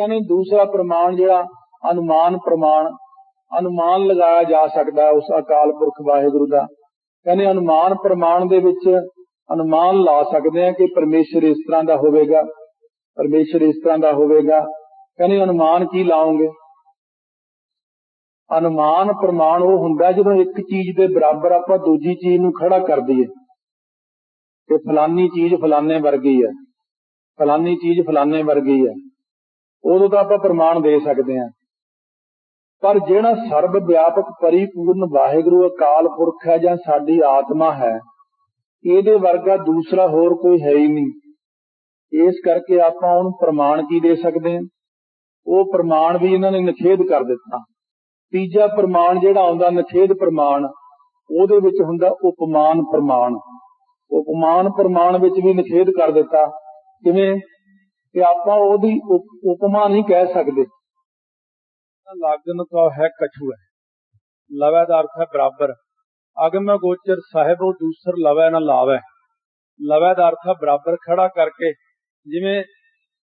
ਕਹਿੰਦੇ ਦੂਸਰਾ ਪ੍ਰਮਾਣ, ਜਿਹੜਾ ਅਨੁਮਾਨ ਪ੍ਰਮਾਣ, ਅਨੁਮਾਨ ਲਗਾਇਆ ਜਾ ਸਕਦਾ ਉਸ ਅਕਾਲ ਪੁਰਖ ਵਾਹਿਗੁਰੂ ਦਾ। ਕਹਿੰਦੇ ਅਨੁਮਾਨ ਪ੍ਰਮਾਣ ਦੇ ਵਿੱਚ ਅਨੁਮਾਨ ਲਾ ਸਕਦੇ ਆ ਕਿ ਪਰਮੇਸ਼ਰ ਇਸ ਤਰ੍ਹਾਂ ਦਾ ਹੋਵੇਗਾ, ਪਰਮੇਸ਼ਰ ਇਸ ਤਰ੍ਹਾਂ ਦਾ ਹੋਵੇਗਾ। ਕਹਿੰਦੇ ਅਨੁਮਾਨ ਕੀ ਲਾਉਂਗੇ ਅਨੁਮਾਨ ਪ੍ਰਮਾਣ ਉਹ ਹੁੰਦਾ ਜਦੋਂ ਇੱਕ ਚੀਜ਼ ਦੇ ਬਰਾਬਰ ਆਪਾਂ ਦੂਜੀ ਚੀਜ਼ ਨੂੰ ਖੜਾ ਕਰ ਦਈਏ ਕਿ ਫਲਾਨੀ ਚੀਜ਼ ਫਲਾਨੇ ਵਰਗੀ ਹੈ, ਫਲਾਨੀ ਚੀਜ਼ ਫਲਾਨੇ ਵਰਗੀ ਹੈ। ਉਦੋਂ ਤਾਂ ਆਪਾਂ ਪ੍ਰਮਾਣ ਦੇ ਸਕਦੇ ਹਾਂ। ਪਰ ਜਿਹੜਾ ਸਰਬ ਵਿਆਪਕ ਪਰਿਪੂਰਨ ਵਾਹਿਗੁਰੂ ਅਕਾਲ ਪੁਰਖ ਹੈ ਜਾਂ ਸਾਡੀ ਆਤਮਾ ਹੈ, ਇਹਦੇ ਵਰਗਾ ਦੂਸਰਾ ਹੋਰ ਕੋਈ ਹੈ ਹੀ ਨਹੀਂ। ਇਸ ਕਰਕੇ ਆਪਾਂ ਉਹਨੂੰ ਪ੍ਰਮਾਣ ਕੀ ਦੇ ਸਕਦੇ ਹਾਂ? ਉਹ ਪ੍ਰਮਾਣ ਵੀ ਇਹਨਾਂ ਨੇ ਨਿਖੇਧ ਕਰ ਦਿੱਤਾ। ਤੀਜਾ ਪ੍ਰਮਾਣ ਜਿਹੜਾ ਆਉਂਦਾ, ਨਿਖੇਧ ਪ੍ਰਮਾਣ, ਉਹਦੇ ਵਿੱਚ ਹੁੰਦਾ ਉਪਮਾਨ ਪ੍ਰਮਾਣ। ਉਪਮਾਨ ਪ੍ਰਮਾਣ ਵਿੱਚ ਵੀ ਨਿਖੇਧ ਕਰ ਦਿੱਤਾ। ਕਿਵੇਂ? ਕਿ ਆਪਾਂ ਉਹਦੀ ਉਪਮਾ ਨਹੀਂ ਕਹਿ ਸਕਦੇ। ਲਾਗਨ ਕੋ ਹੈ, ਕਛੂ ਹੈ। ਲਵੈ ਦਾ ਅਰਥ ਹੈ ਬਰਾਬਰ। ਅਗਮ ਗੋਚਰ ਸਾਹਿਬ ਉਹ ਦੂਸਰ ਲਵੈ ਨਾ ਲਾਵੈ। ਲਵੈ ਦਾ ਅਰਥ ਹੈ ਬਰਾਬਰ ਖੜਾ ਕਰਕੇ, ਜਿਵੇਂ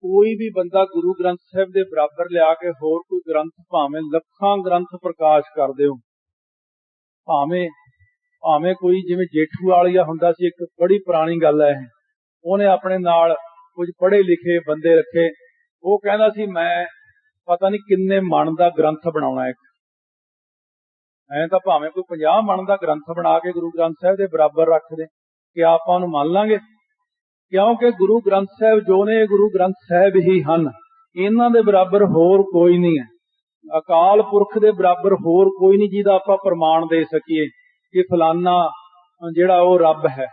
ਕੋਈ ਵੀ ਬੰਦਾ ਗੁਰੂ ਗ੍ਰੰਥ ਸਾਹਿਬ ਦੇ ਬਰਾਬਰ ਲਿਆ ਕੇ ਹੋਰ ਕੋਈ ਗ੍ਰੰਥ ਭਾਵੇਂ ਲੱਖਾਂ ਗ੍ਰੰਥ ਪ੍ਰਕਾਸ਼ ਕਰਦੇ ਹੋ ਭਾਵੇਂ ਭਾਵੇਂ ਕੋਈ ਜਿਵੇਂ ਜੇਠੂ ਵਾਲੀਆ ਹੁੰਦਾ ਸੀ, ਇੱਕ ਬੜੀ ਪੁਰਾਣੀ ਗੱਲ ਹੈ ਉਹਨੇ ਆਪਣੇ ਨਾਲ ਕੁਝ ਪੜ੍ਹੇ ਲਿਖੇ ਬੰਦੇ ਰੱਖੇ। ਉਹ ਕਹਿੰਦਾ ਸੀ, ਮੈਂ ਪਤਾ ਨਹੀਂ ਕਿੰਨੇ ਮਨ ਦਾ ਗ੍ਰੰਥ ਬਣਾਉਣਾ ਇੱਕ ਐਂ ਤਾਂ ਭਾਵੇਂ ਕੋਈ 50 ਮਨ ਦਾ ਗ੍ਰੰਥ ਬਣਾ ਕੇ ਗੁਰੂ ਗ੍ਰੰਥ ਸਾਹਿਬ ਦੇ ਬਰਾਬਰ ਰੱਖ ਦੇ, ਕਿ ਆਪਾਂ ਉਹਨੂੰ ਮੰਨ ਲਾਂਗੇ। ਕਿਉਂਕਿ ਗੁਰੂ ਗ੍ਰੰਥ ਸਾਹਿਬ ਜੋ ਨੇ ਗੁਰੂ ਗ੍ਰੰਥ ਸਾਹਿਬ ਹੀ ਹਨ। ਇਹਨਾਂ ਦੇ ਬਰਾਬਰ ਹੋਰ ਕੋਈ ਨਹੀਂ ਹੈ। ਅਕਾਲ ਪੁਰਖ ਦੇ ਬਰਾਬਰ ਹੋਰ ਕੋਈ ਨਹੀਂ ਜਿਹਦਾ ਆਪਾਂ ਪ੍ਰਮਾਣ ਦੇ ਸਕੀਏ ਕਿ ਫਲਾਨਾ ਜਿਹੜਾ ਉਹ ਰੱਬ ਹੈ,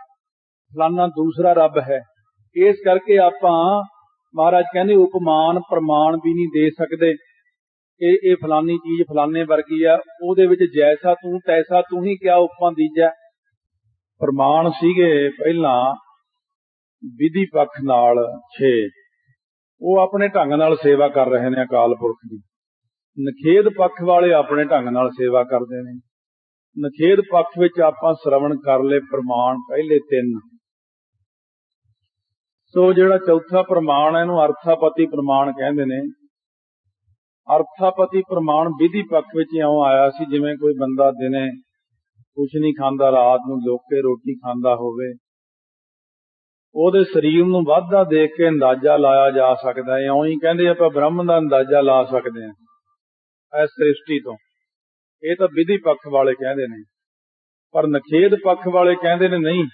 ਫਲਾਨਾ ਦੂਸਰਾ ਰੱਬ ਹੈ। ਇਸ ਕਰਕੇ ਆਪਾਂ ਮਹਾਰਾਜ ਕਹਿੰਦੇ ਉਪਮਾਨ ਪ੍ਰਮਾਣ ਵੀ ਨਹੀਂ ਦੇ ਸਕਦੇ। ਇਹ ਇਹ ਫਲਾਨੀ ਚੀਜ਼ ਫਲਾਨੇ ਵਰਗੀ ਆ, ਉਹਦੇ ਵਿੱਚ ਜੈਸਾ ਤੂੰ, ਤੈਸਾ ਤੂੰ ਹੀ ਕਿਆ ਉਪਮਾ ਦੀਜਾ। ਪ੍ਰਮਾਣ ਸੀਗੇ ਪਹਿਲਾਂ ਵਿਧੀ ਪੱਖ ਨਾਲ 6 ਉਹ ਆਪਣੇ ਢੰਗ ਨਾਲ ਸੇਵਾ ਕਰ ਰਹੇ ਨੇ ਅਕਾਲ ਪੁਰਖ ਦੀ ਨਖੇਦ ਪੱਖ ਵਾਲੇ ਆਪਣੇ ਢੰਗ ਨਾਲ ਸੇਵਾ ਕਰਦੇ ਨੇ। ਨਖੇਦ ਪੱਖ ਵਿੱਚ ਆਪਾਂ ਸ਼ਰਵਣ ਕਰ ਲਏ ਪ੍ਰਮਾਣ ਪਹਿਲੇ ਤਿੰਨ। ਸੋ ਜਿਹੜਾ ਚੌਥਾ ਪ੍ਰਮਾਣ ਹੈ, ਇਹਨੂੰ ਅਰਥਾਪਤੀ ਪ੍ਰਮਾਣ ਕਹਿੰਦੇ ਨੇ। ਅਰਥਾਪਤੀ ਪ੍ਰਮਾਣ ਵਿਧੀ ਪੱਖ ਵਿੱਚ ਇਉਂ ਆਇਆ ਸੀ, ਜਿਵੇਂ ਕੋਈ ਬੰਦਾ ਦਿਨੇ ਕੁਛ ਨਹੀਂ ਖਾਂਦਾ, ਰਾਤ ਨੂੰ ਲੋਕੇ ਰੋਟੀ ਖਾਂਦਾ ਹੋਵੇ, ਉਹਦੇ ਸਰੀਰ ਨੂੰ ਵਾਧਾ ਦੇਖ ਕੇ ਅੰਦਾਜ਼ਾ ਲਾਇਆ ਜਾ ਸਕਦਾ ਹੈ। ਇਉਂ ਹੀ ਕਹਿੰਦੇ ਆਪਾਂ ਬ੍ਰਹਮ ਦਾ ਅੰਦਾਜ਼ਾ ਲਾ ਸਕਦੇ ਹਾਂ, ਇਸ ਸ੍ਰਿਸ਼ਟੀ ਤੋਂ। ਇਹ ਤਾਂ ਵਿਧੀ ਪੱਖ ਵਾਲੇ ਕਹਿੰਦੇ ਨੇ, ਪਰ ਨਖੇਦ ਪੱਖ ਵਾਲੇ ਕਹਿੰਦੇ ਨੇ, ਨਹੀਂ।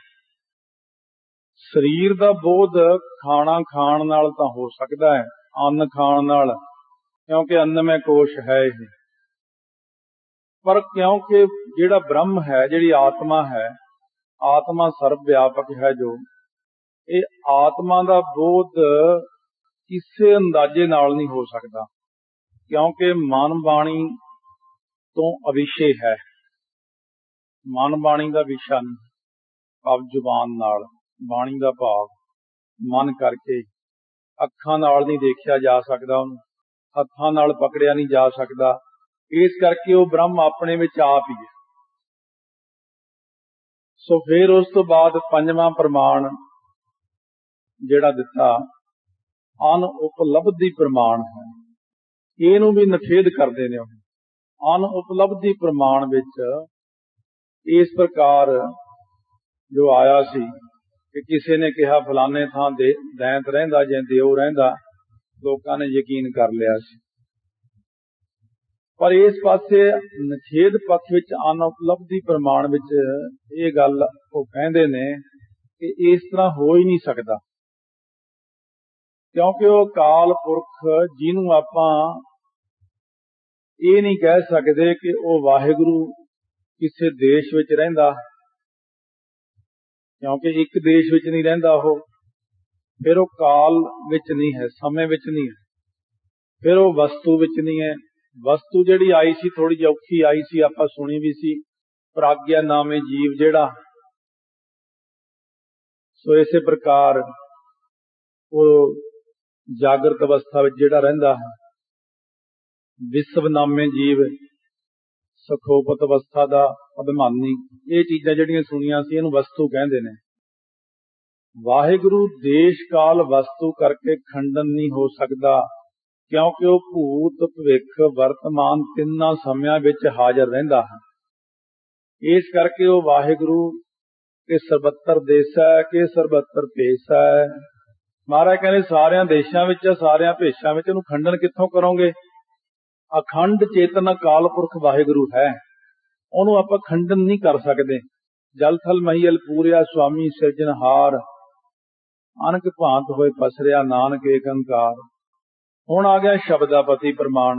ਸਰੀਰ ਦਾ ਬੋਧ ਖਾਣਾ ਖਾਣ ਨਾਲ ਤਾਂ ਹੋ ਸਕਦਾ ਹੈ, ਅੰਨ ਖਾਣ ਨਾਲ, ਕਿਉਂਕਿ ਅੰਨ ਅੰਨਮੈ ਕੋਸ਼ ਹੈ ਇਹ ਪਰ ਕਿਉਂਕਿ ਜਿਹੜਾ ਬ੍ਰਹਮ ਹੈ, ਜਿਹੜੀ ਆਤਮਾ ਹੈ, ਆਤਮਾ ਸਰਵ ਵਿਆਪਕ ਹੈ ਜੋ, ਇਹ ਆਤਮਾ ਦਾ ਬੋਧ ਕਿਸੇ ਅੰਦਾਜ਼ੇ ਨਾਲ ਨਹੀਂ ਹੋ ਸਕਦਾ, ਕਿਉਂਕਿ ਮਨ ਬਾਣੀ ਤੋਂ ਅਵਿਸ਼ੇ ਹੈ। ਮਨ ਬਾਣੀ ਦਾ ਵਿਸ਼ਾ ਨਹੀਂ, ਭਾਵ ਜ਼ੁਬਾਨ ਨਾਲ। ਬਾਣੀ ਦਾ ਭਾਵ, ਮਨ ਕਰਕੇ ਅੱਖਾਂ ਨਾਲ ਨਹੀਂ ਦੇਖਿਆ ਜਾ ਸਕਦਾ ਉਹਨੂੰ, ਹੱਥਾਂ ਨਾਲ ਪਕੜਿਆ ਨਹੀਂ ਜਾ ਸਕਦਾ। ਇਸ ਕਰਕੇ ਉਹ ਬ੍ਰਹਮ ਆਪਣੇ ਵਿੱਚ ਆਪ ਹੀ ਹੈ। ਸੋ ਫਿਰ ਉਸ ਤੋਂ ਬਾਅਦ ਪੰਜਵਾਂ ਪ੍ਰਮਾਣ ਜਿਹੜਾ ਦਿੱਤਾ, ਅਨ ਉਪਲਬਧੀ ਪ੍ਰਮਾਣ ਹੈ। ਇਹਨੂੰ ਵੀ ਨਖੇਦ ਕਰਦੇ ਨੇ ਉਹ। ਅਨ ਉਪਲਬਧੀ ਪ੍ਰਮਾਣ ਵਿੱਚ ਇਸ ਪ੍ਰਕਾਰ ਜੋ ਆਇਆ ਸੀ ਕਿ ਕਿਸੇ ਨੇ ਕਿਹਾ, ਫਲਾਣੇ ਥਾਂ ਦੇ ਦੈਂਤ ਰਹਿੰਦਾ ਜਾਂ ਦਿਓ ਰਹਿੰਦਾ। ਲੋਕਾਂ ਨੇ ਯਕੀਨ ਕਰ ਲਿਆ ਸੀ। ਪਰ ਇਸ ਪਾਸੇ ਨਖੇਦ ਪੱਖ ਵਿੱਚ ਅਨਉਪਲਬਧੀ ਪ੍ਰਮਾਣ ਵਿੱਚ ਇਹ ਗੱਲ ਉਹ ਕਹਿੰਦੇ ਨੇ ਕਿ ਇਸ ਤਰ੍ਹਾਂ ਹੋ ਹੀ ਨਹੀਂ ਸਕਦਾ। ਕਿਉਂਕਿ ਉਹ ਕਾਲ ਪੁਰਖ ਜਿਹਨੂੰ ਆਪਾਂ ਇਹ ਨਹੀਂ ਕਹਿ ਸਕਦੇ ਕਿ ਉਹ ਵਾਹਿਗੁਰੂ ਕਿਸੇ ਦੇਸ਼ ਵਿੱਚ ਰਹਿੰਦਾ ਕਿਉਂਕਿ ਇੱਕ ਦੇਸ਼ ਵਿੱਚ ਨਹੀਂ ਰਹਿੰਦਾ ਉਹ, ਫਿਰ ਉਹ ਕਾਲ ਵਿੱਚ ਨਹੀਂ ਹੈ, ਸਮੇਂ ਵਿੱਚ ਨਹੀਂ ਹੈ। ਫਿਰ ਉਹ ਵਸਤੂ ਵਿੱਚ ਨਹੀਂ ਹੈ। ਵਸਤੂ ਜਿਹੜੀ ਆਈ ਸੀ ਥੋੜੀ ਜਿਹੀ ਔਖੀ ਆਈ ਸੀ, ਆਪਾਂ ਸੁਣੀ ਵੀ ਸੀ ਪ੍ਰਾਗਿਆ ਨਾਮੇ ਜੀਵ ਜਿਹੜਾ। ਸੋ ਇਸੇ ਪ੍ਰਕਾਰ ਉਹ ਜਾਗਰਤ ਅਵਸਥਾ ਵਿੱਚ ਜਿਹੜਾ ਰਹਿੰਦਾ ਹੈ ਵਿਸ਼ਵ ਨਾਮੇ ਜੀਵ, ਸਖੋਪਤ ਅਵਸਥਾ ਦਾ ਅਭਿਮਾਨੀ। ਇਹ ਚੀਜ਼ਾਂ ਜਿਹੜੀਆਂ ਸੁਣੀਆਂ ਸੀ, ਇਹਨੂੰ ਵਸਤੂ ਕਹਿੰਦੇ ਨੇ। ਵਾਹਿਗੁਰੂ ਦੇਸ਼ ਕਾਲ ਵਸਤੂ ਕਰਕੇ ਖੰਡਨ ਨਹੀਂ ਹੋ ਸਕਦਾ, ਕਿਉਂਕਿ ਉਹ ਭੂਤ ਭਵਿੱਖ ਵਰਤਮਾਨ ਤਿੰਨਾਂ ਸਮਿਆਂ ਵਿੱਚ ਹਾਜ਼ਰ ਰਹਿੰਦਾ ਹੈ। ਇਸ ਕਰਕੇ ਉਹ ਵਾਹਿਗੁਰੂ ਕਿ ਸਰਬੱਤਰ ਦੇਸਾ ਹੈ ਕਿ ਸਰਬੱਤਰ ਭੇਸਾ। ਹੈ ਮਹਾਰਾਜ ਕਹਿੰਦੇ, ਸਾਰਿਆਂ ਦੇਸ਼ਾਂ ਵਿੱਚ, ਸਾਰਿਆਂ ਭੇਸ਼ਾਂ ਵਿੱਚ ਇਹਨੂੰ ਖੰਡਨ ਕਿੱਥੋਂ ਕਰੋਗੇ? ਅਖੰਡ ਚੇਤਨ ਅਕਾਲ ਪੁਰਖ ਵਾਹਿਗੁਰੂ ਹੈ। ਉਹਨੂੰ ਆਪਾਂ ਖੰਡਨ ਨਹੀਂ ਕਰ ਸਕਦੇ। ਜਲ ਥਲ ਮਹੀਲ ਪੂਰਿਆ, ਸੁਆਮੀ ਸਿਰਜਣਹਾਰ ਅਨਕ ਭਾਂਤ ਹੋਏ ਪਸਰਿਆ, ਨਾਨਕ ਏਕੰਕਾਰ ਹੁਣ ਆ ਗਿਆ ਸ਼ਬਦਾਪਤੀ ਪ੍ਰਮਾਣ।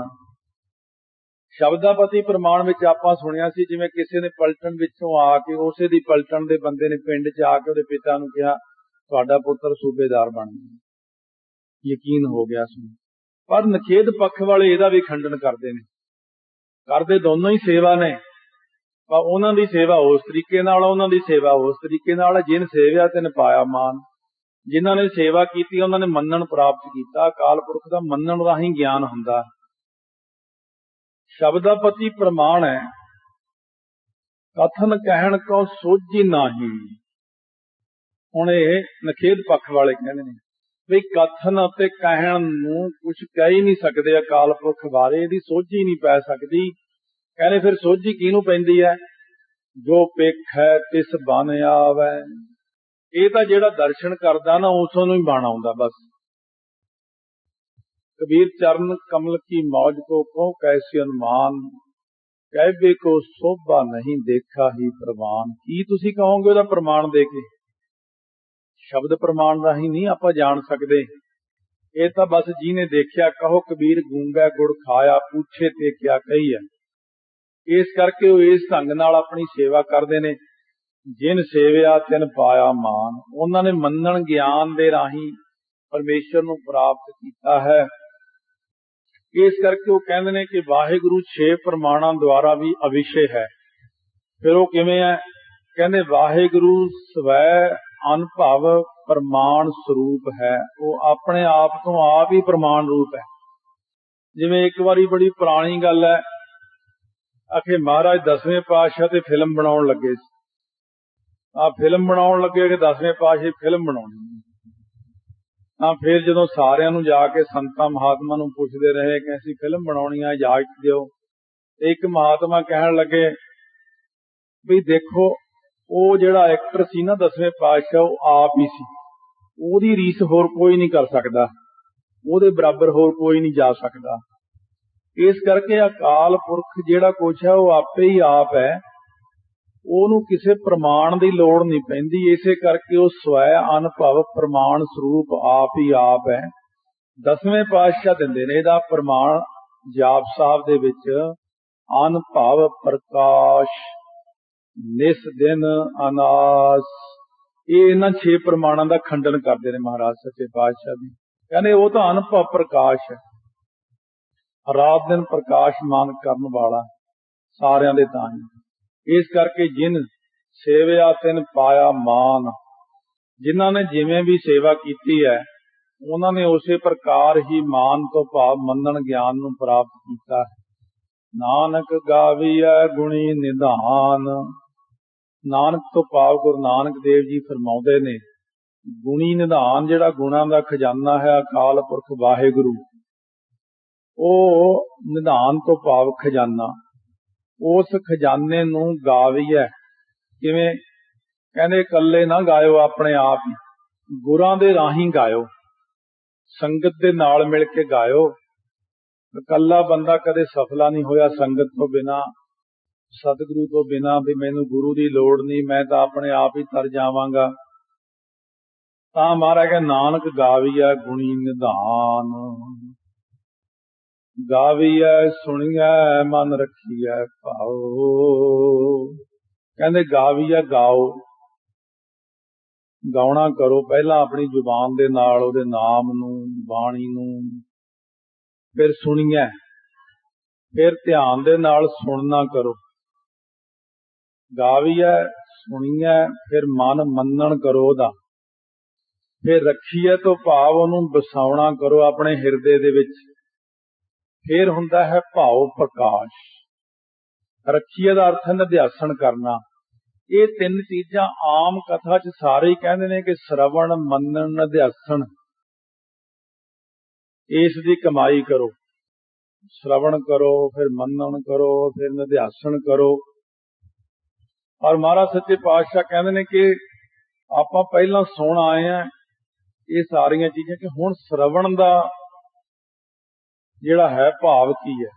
ਸ਼ਬਦਾਪਤੀ ਪ੍ਰਮਾਣ ਵਿੱਚ ਆਪਾਂ ਸੁਣਿਆ ਸੀ, ਜਿਵੇਂ ਕਿਸੇ ਨੇ ਪਲਟਣ ਵਿੱਚੋਂ ਆ ਕੇ, ਉਸੇ ਦੀ ਪਲਟਣ ਦੇ ਬੰਦੇ ਨੇ ਪਿੰਡ 'ਚ ਆ ਕੇ ਉਹਦੇ ਪਿਤਾ ਨੂੰ ਕਿਹਾ, ਤੁਹਾਡਾ ਪੁੱਤਰ ਸੂਬੇਦਾਰ ਬਣ ਗਿਆ। ਯਕੀਨ ਹੋ ਗਿਆ ਸੀ। ਪਰ ਨਖੇਦ ਪੱਖ ਵਾਲੇ ਇਹਦਾ ਵੀ ਖੰਡਨ ਕਰਦੇ ਨੇ। ਕਰਦੇ ਦੋਨੋਂ ਹੀ ਸੇਵਾ ਨੇ। ਉਹਨਾਂ ਦੀ ਸੇਵਾ ਉਸ ਤਰੀਕੇ ਨਾਲ ਉਹਨਾਂ ਦੀ ਸੇਵਾ ਉਸ ਤਰੀਕੇ ਨਾਲ ਜਿਨ ਸੇਵਿਆ ਤਿਨ ਪਾਇਆ ਮਾਨ। ਜਿਨ੍ਹਾਂ ਨੇ ਸੇਵਾ ਕੀਤੀ, ਉਹਨਾਂ ਨੇ ਮੰਨਣ ਪ੍ਰਾਪਤ ਕੀਤਾ। ਅਕਾਲ ਪੁਰਖ ਦਾ ਮੰਨਣ ਰਾਹੀਂ ਗਿਆਨ ਹੁੰਦਾ ਸ਼ਬਦਾਪਤੀ ਪ੍ਰਮਾਣ ਹੈ। ਕਥਨ ਕਹਿਣ ਕੋ ਸੋਝੀ ਨਾਹੀ। ਹੁਣ ਇਹ ਨਖੇਦ ਪੱਖ ਵਾਲੇ ਕਹਿੰਦੇ ਨੇ, ਵੀ ਕਥਨ ਅਤੇ ਕਹਿਣ ਨੂੰ ਕੁਝ ਕਹਿ ਹੀ ਨਹੀਂ ਸਕਦੇ ਅਕਾਲ ਪੁਰਖ ਬਾਰੇ, ਇਹਦੀ ਸੋਝੀ ਨਹੀਂ ਪੈ ਸਕਦੀ। ਕਹਿੰਦੇ ਫਿਰ ਸੋਝੀ ਕਿਹਨੂੰ ਪੈਂਦੀ ਹੈ? ਜੋ ਪਿੱਖ ਹੈ ਤਿਸ ਬਨ ਆਵੇ। ਇਹ ਤਾਂ ਜਿਹੜਾ ਦਰਸ਼ਨ ਕਰਦਾ ਨਾ, ਉਸ ਨੂੰ ਹੀ ਬਣ ਆਉਂਦਾ ਬਸ। ਕਬੀਰ ਚਰਨ ਕਮਲ ਕੀ ਮੌਜ ਕੋ ਕੋ ਕੈਸੀ ਅਨੁਮਾਨ? ਕਹਿਬੇ ਕੋ ਸੋਭਾ ਨਹੀਂ ਦੇਖਾ ਹੀ ਪ੍ਰਮਾਨ। ਕੀ ਤੁਸੀਂ ਕਹੋਗੇ ਉਹਦਾ ਪ੍ਰਮਾਣ ਦੇ ਕੇ? ਸ਼ਬਦ ਪ੍ਰਮਾਣ ਰਾਹੀਂ ਨਹੀਂ ਆਪਾਂ ਜਾਣ ਸਕਦੇ। ਇਹ ਤਾਂ ਬਸ ਜਿਹਨੇ ਦੇਖਿਆ, ਕਹੋ ਕਬੀਰ ਗੂੰਗਾ ਗੁੜ ਖਾਇਆ, ਪੁੱਛੇ ਤੇ ਕਿਆ ਕਹੀ ਹੈ? ਇਸ ਕਰਕੇ ਉਹ ਇਸ ਢੰਗ ਨਾਲ ਆਪਣੀ ਸੇਵਾ ਕਰਦੇ ਨੇ। ਜਿਨ ਸੇਵਿਆ, ਤਿਨ ਪਾਇਆ ਮਾਨ। ਉਹਨਾਂ ਨੇ ਮੰਨਣ ਗਿਆਨ ਦੇ ਰਾਹੀਂ ਪਰਮੇਸ਼ਰ ਨੂੰ ਪ੍ਰਾਪਤ ਕੀਤਾ ਹੈ। ਇਸ ਕਰਕੇ ਉਹ ਕਹਿੰਦੇ ਨੇ ਕਿ ਵਾਹਿਗੁਰੂ ਛੇ ਪ੍ਰਮਾਣਾਂ ਦੁਆਰਾ ਵੀ ਅਵਿਸ਼ੇ ਹੈ। ਫਿਰ ਉਹ ਕਿਵੇਂ ਹੈ? ਕਹਿੰਦੇ ਵਾਹਿਗੁਰੂ ਸਵੈ ਅਨੁਭਵ ਪ੍ਰਮਾਣ ਸਰੂਪ ਹੈ। ਉਹ ਆਪਣੇ ਆਪ ਤੋਂ ਆਪ ਹੀ ਪ੍ਰਮਾਣ ਰੂਪ ਹੈ। ਜਿਵੇਂ ਇੱਕ ਵਾਰੀ ਬੜੀ ਪੁਰਾਣੀ ਗੱਲ ਹੈ ਆਖੇ ਮਹਾਰਾਜ ਦਸਵੇਂ ਪਾਤਸ਼ਾਹ ਤੇ ਫਿਲਮ ਬਣਾਉਣ ਲੱਗੇ ਸੀ। ਆ ਫਿਲਮ ਬਣਾਉਣ ਲੱਗੇ ਕਿ ਦਸਵੇਂ ਪਾਤਸ਼ਾਹ ਫਿਲਮ ਬਣਾਉਣੀ ਤਾਂ ਫਿਰ ਜਦੋਂ ਸਾਰਿਆਂ ਨੂੰ ਜਾ ਕੇ ਸੰਤਾਂ, ਮਹਾਤਮਾ ਨੂੰ ਪੁੱਛਦੇ ਰਹੇ ਕਿ ਅਸੀਂ ਫਿਲਮ ਬਣਾਉਣੀ ਆ ਇਜਾਜ਼ਤ ਦਿਓ। ਇੱਕ ਮਹਾਤਮਾ ਕਹਿਣ ਲੱਗੇ ਵੀ ਦੇਖੋ, ਉਹ ਜਿਹੜਾ ਐਕਟਰ ਸੀ ਨਾ ਦਸਵੇਂ ਪਾਤਸ਼ਾਹ, ਉਹ ਆਪ ਹੀ ਸੀ। ਉਹਦੀ ਰੀਸ ਹੋਰ ਕੋਈ ਨਹੀਂ ਕਰ ਸਕਦਾ। ਉਹਦੇ ਬਰਾਬਰ ਹੋਰ ਕੋਈ ਨਹੀਂ ਜਾ ਸਕਦਾ। ਇਸ ਕਰਕੇ ਅਕਾਲ ਪੁਰਖ ਜਿਹੜਾ ਕੁਛ ਹੈ, ਉਹ ਆਪੇ ਹੀ ਆਪ ਹੈ। ਉਹਨੂੰ ਕਿਸੇ ਪ੍ਰਮਾਣ ਦੀ ਲੋੜ ਨਹੀਂ ਪੈਂਦੀ। ਇਸੇ ਕਰਕੇ ਉਹ ਸਵੈ ਅਨੁਭਵ ਪ੍ਰਮਾਣ ਸਰੂਪ ਆਪ ਹੀ ਆਪ ਹੈ। ਦਸਵੇਂ ਪਾਤਸ਼ਾਹ ਦਿੰਦੇ ਨੇ ਇਹਦਾ ਪ੍ਰਮਾਣ ਜਾਪ ਸਾਹਿਬ ਦੇ ਵਿੱਚ, ਅਨੁਭਵ ਪ੍ਰਕਾਸ਼ ਨਿਸ ਦਿਨ ਅਨਾਸ। ਇਹ ਇਹਨਾਂ 6 ਪ੍ਰਮਾਣਾਂ ਦਾ ਖੰਡਨ ਕਰਦੇ ਨੇ ਮਹਾਰਾਜ ਸੱਚੇ ਪਾਤਸ਼ਾਹ ਜੀ। ਕਹਿੰਦੇ ਉਹ ਤਾਂ ਅਨੁਭਵ ਪ੍ਰਕਾਸ਼ ਹੈ। ਰਾਤ ਦਿਨ ਪ੍ਰਕਾਸ਼ਮਾਨ ਕਰਨ ਵਾਲਾ ਸਾਰਿਆਂ ਦੇ ਤਾਂ ਇਸ ਕਰਕੇ ਜਿਨ ਸੇਵਿਆ ਤਿਨ ਪਾਇਆ ਮਾਨ। ਜਿਨ੍ਹਾਂ ਨੇ ਜਿਵੇਂ ਵੀ ਸੇਵਾ ਕੀਤੀ ਹੈ, ਉਹਨਾਂ ਨੇ ਉਸੇ ਪ੍ਰਕਾਰ ਹੀ ਮਾਨ ਤੋਂ ਭਾਵ ਮੰਨਣ ਗਿਆਨ ਨੂੰ ਪ੍ਰਾਪਤ ਕੀਤਾ। ਨਾਨਕ ਗਾਵੀਐ ਗੁਣੀ ਨਿਧਾਨ। ਨਾਨਕ ਤੋਂ ਭਾਵ ਗੁਰੂ ਨਾਨਕ ਦੇਵ ਜੀ ਫਰਮਾਉਂਦੇ ਨੇ, ਗੁਣੀ ਨਿਧਾਨ ਜਿਹੜਾ ਗੁਣਾਂ ਦਾ ਖਜ਼ਾਨਾ ਹੈ ਅਕਾਲ ਪੁਰਖ ਵਾਹਿਗੁਰੂ। ਉਹ ਨਿਧਾਨ ਤੋਂ ਭਾਵ ਖਜ਼ਾਨਾ। ਉਸ ਖਜ਼ਾਨੇ ਨੂੰ ਗਾਵੀਐ। ਕਿਵੇਂ? ਕਹਿੰਦੇ, ਇਕੱਲੇ ਨਾ ਗਾਇਓ ਆਪਣੇ ਆਪ ਹੀ। ਗੁਰਾਂ ਦੇ ਰਾਹੀਂ ਗਾਇਓ। ਸੰਗਤ ਦੇ ਨਾਲ ਮਿਲ ਕੇ ਗਾਇਓ। ਇਕੱਲਾ ਬੰਦਾ ਕਦੇ ਸਫਲਾ ਨਹੀਂ ਹੋਇਆ ਸੰਗਤ ਤੋਂ ਬਿਨਾ। ਸਤਿਗੁਰੂ ਤੋਂ ਬਿਨਾ ਵੀ ਮੈਨੂੰ ਗੁਰੂ ਦੀ ਲੋੜ ਨਹੀਂ, ਮੈਂ ਤਾਂ ਆਪਣੇ ਆਪ ਹੀ ਤਰ ਜਾਵਾਂਗਾ। ਤਾਂ ਮਹਾਰਾਜ ਕਹਿੰਦੇ ਨਾਨਕ ਗਾਵੀਐ ਗੁਣੀ ਨਿਧਾਨ। ਗਾਵੀਐ, ਸੁਣੀਐ, ਮਨ ਰੱਖੀਐ, ਭਾਉ। ਕਹਿੰਦੇ ਗਾਵੀਐ, ਗਾਓ। ਗਾਉਣਾ ਕਰੋ। ਪਹਿਲਾਂ ਆਪਣੀ ਜ਼ੁਬਾਨ ਦੇ ਨਾਲ ਉਹਦੇ ਨਾਮ ਨੂੰ, ਬਾਣੀ ਨੂੰ, ਫਿਰ ਸੁਣੀਐ। ਫਿਰ ਧਿਆਨ ਦੇ ਨਾਲ ਸੁਣਨਾ ਕਰੋ। ਗਾਵੀਐ, ਸੁਣੀਐ, ਫਿਰ ਮਨ ਮੰਨਣ ਕਰੋ ਉਹਦਾ। ਫਿਰ ਰੱਖੀਐ ਤੋਂ ਭਾਵ ਉਹਨੂੰ ਬਸਾਉਣਾ ਕਰੋ ਆਪਣੇ ਹਿਰਦੇ ਦੇ ਵਿੱਚ। ਫਿਰ ਹੁੰਦਾ ਹੈ ਭਾਉ ਪ੍ਰਕਾਸ਼। ਰੱਖੀਏ ਦਾ ਅਰਥ ਹੈ ਨਿਧਿਆਸਣ ਕਰਨਾ। ਇਹ ਤਿੰਨ ਚੀਜ਼ਾਂ ਆਮ ਕਥਾ 'ਚ ਸਾਰੇ ਹੀ ਕਹਿੰਦੇ ਨੇ ਕਿ ਸ਼ਰਵਣ, ਮੰਨਣ ਨਿਧਿਆਸਣ ਇਸ ਦੀ ਕਮਾਈ ਕਰੋ। ਸ਼ਰਵਣ ਕਰੋ, ਫਿਰ ਮੰਨਣ ਕਰੋ, ਫਿਰ ਨਿਧਿਆਸਣ ਕਰੋ। ਔਰ ਮਹਾਰਾਜ ਸੱਚੇ ਪਾਤਸ਼ਾਹ ਕਹਿੰਦੇ ਨੇ ਕਿ ਆਪਾਂ ਪਹਿਲਾਂ ਸੁਣ ਆਏ ਆ ਇਹ ਸਾਰੀਆਂ ਚੀਜ਼ਾਂ ਕਿ ਹੁਣ ਸ਼ਰਵਣ ਦਾ ਜਿਹੜਾ ਹੈ ਭਾਵ ਕੀ ਹੈ?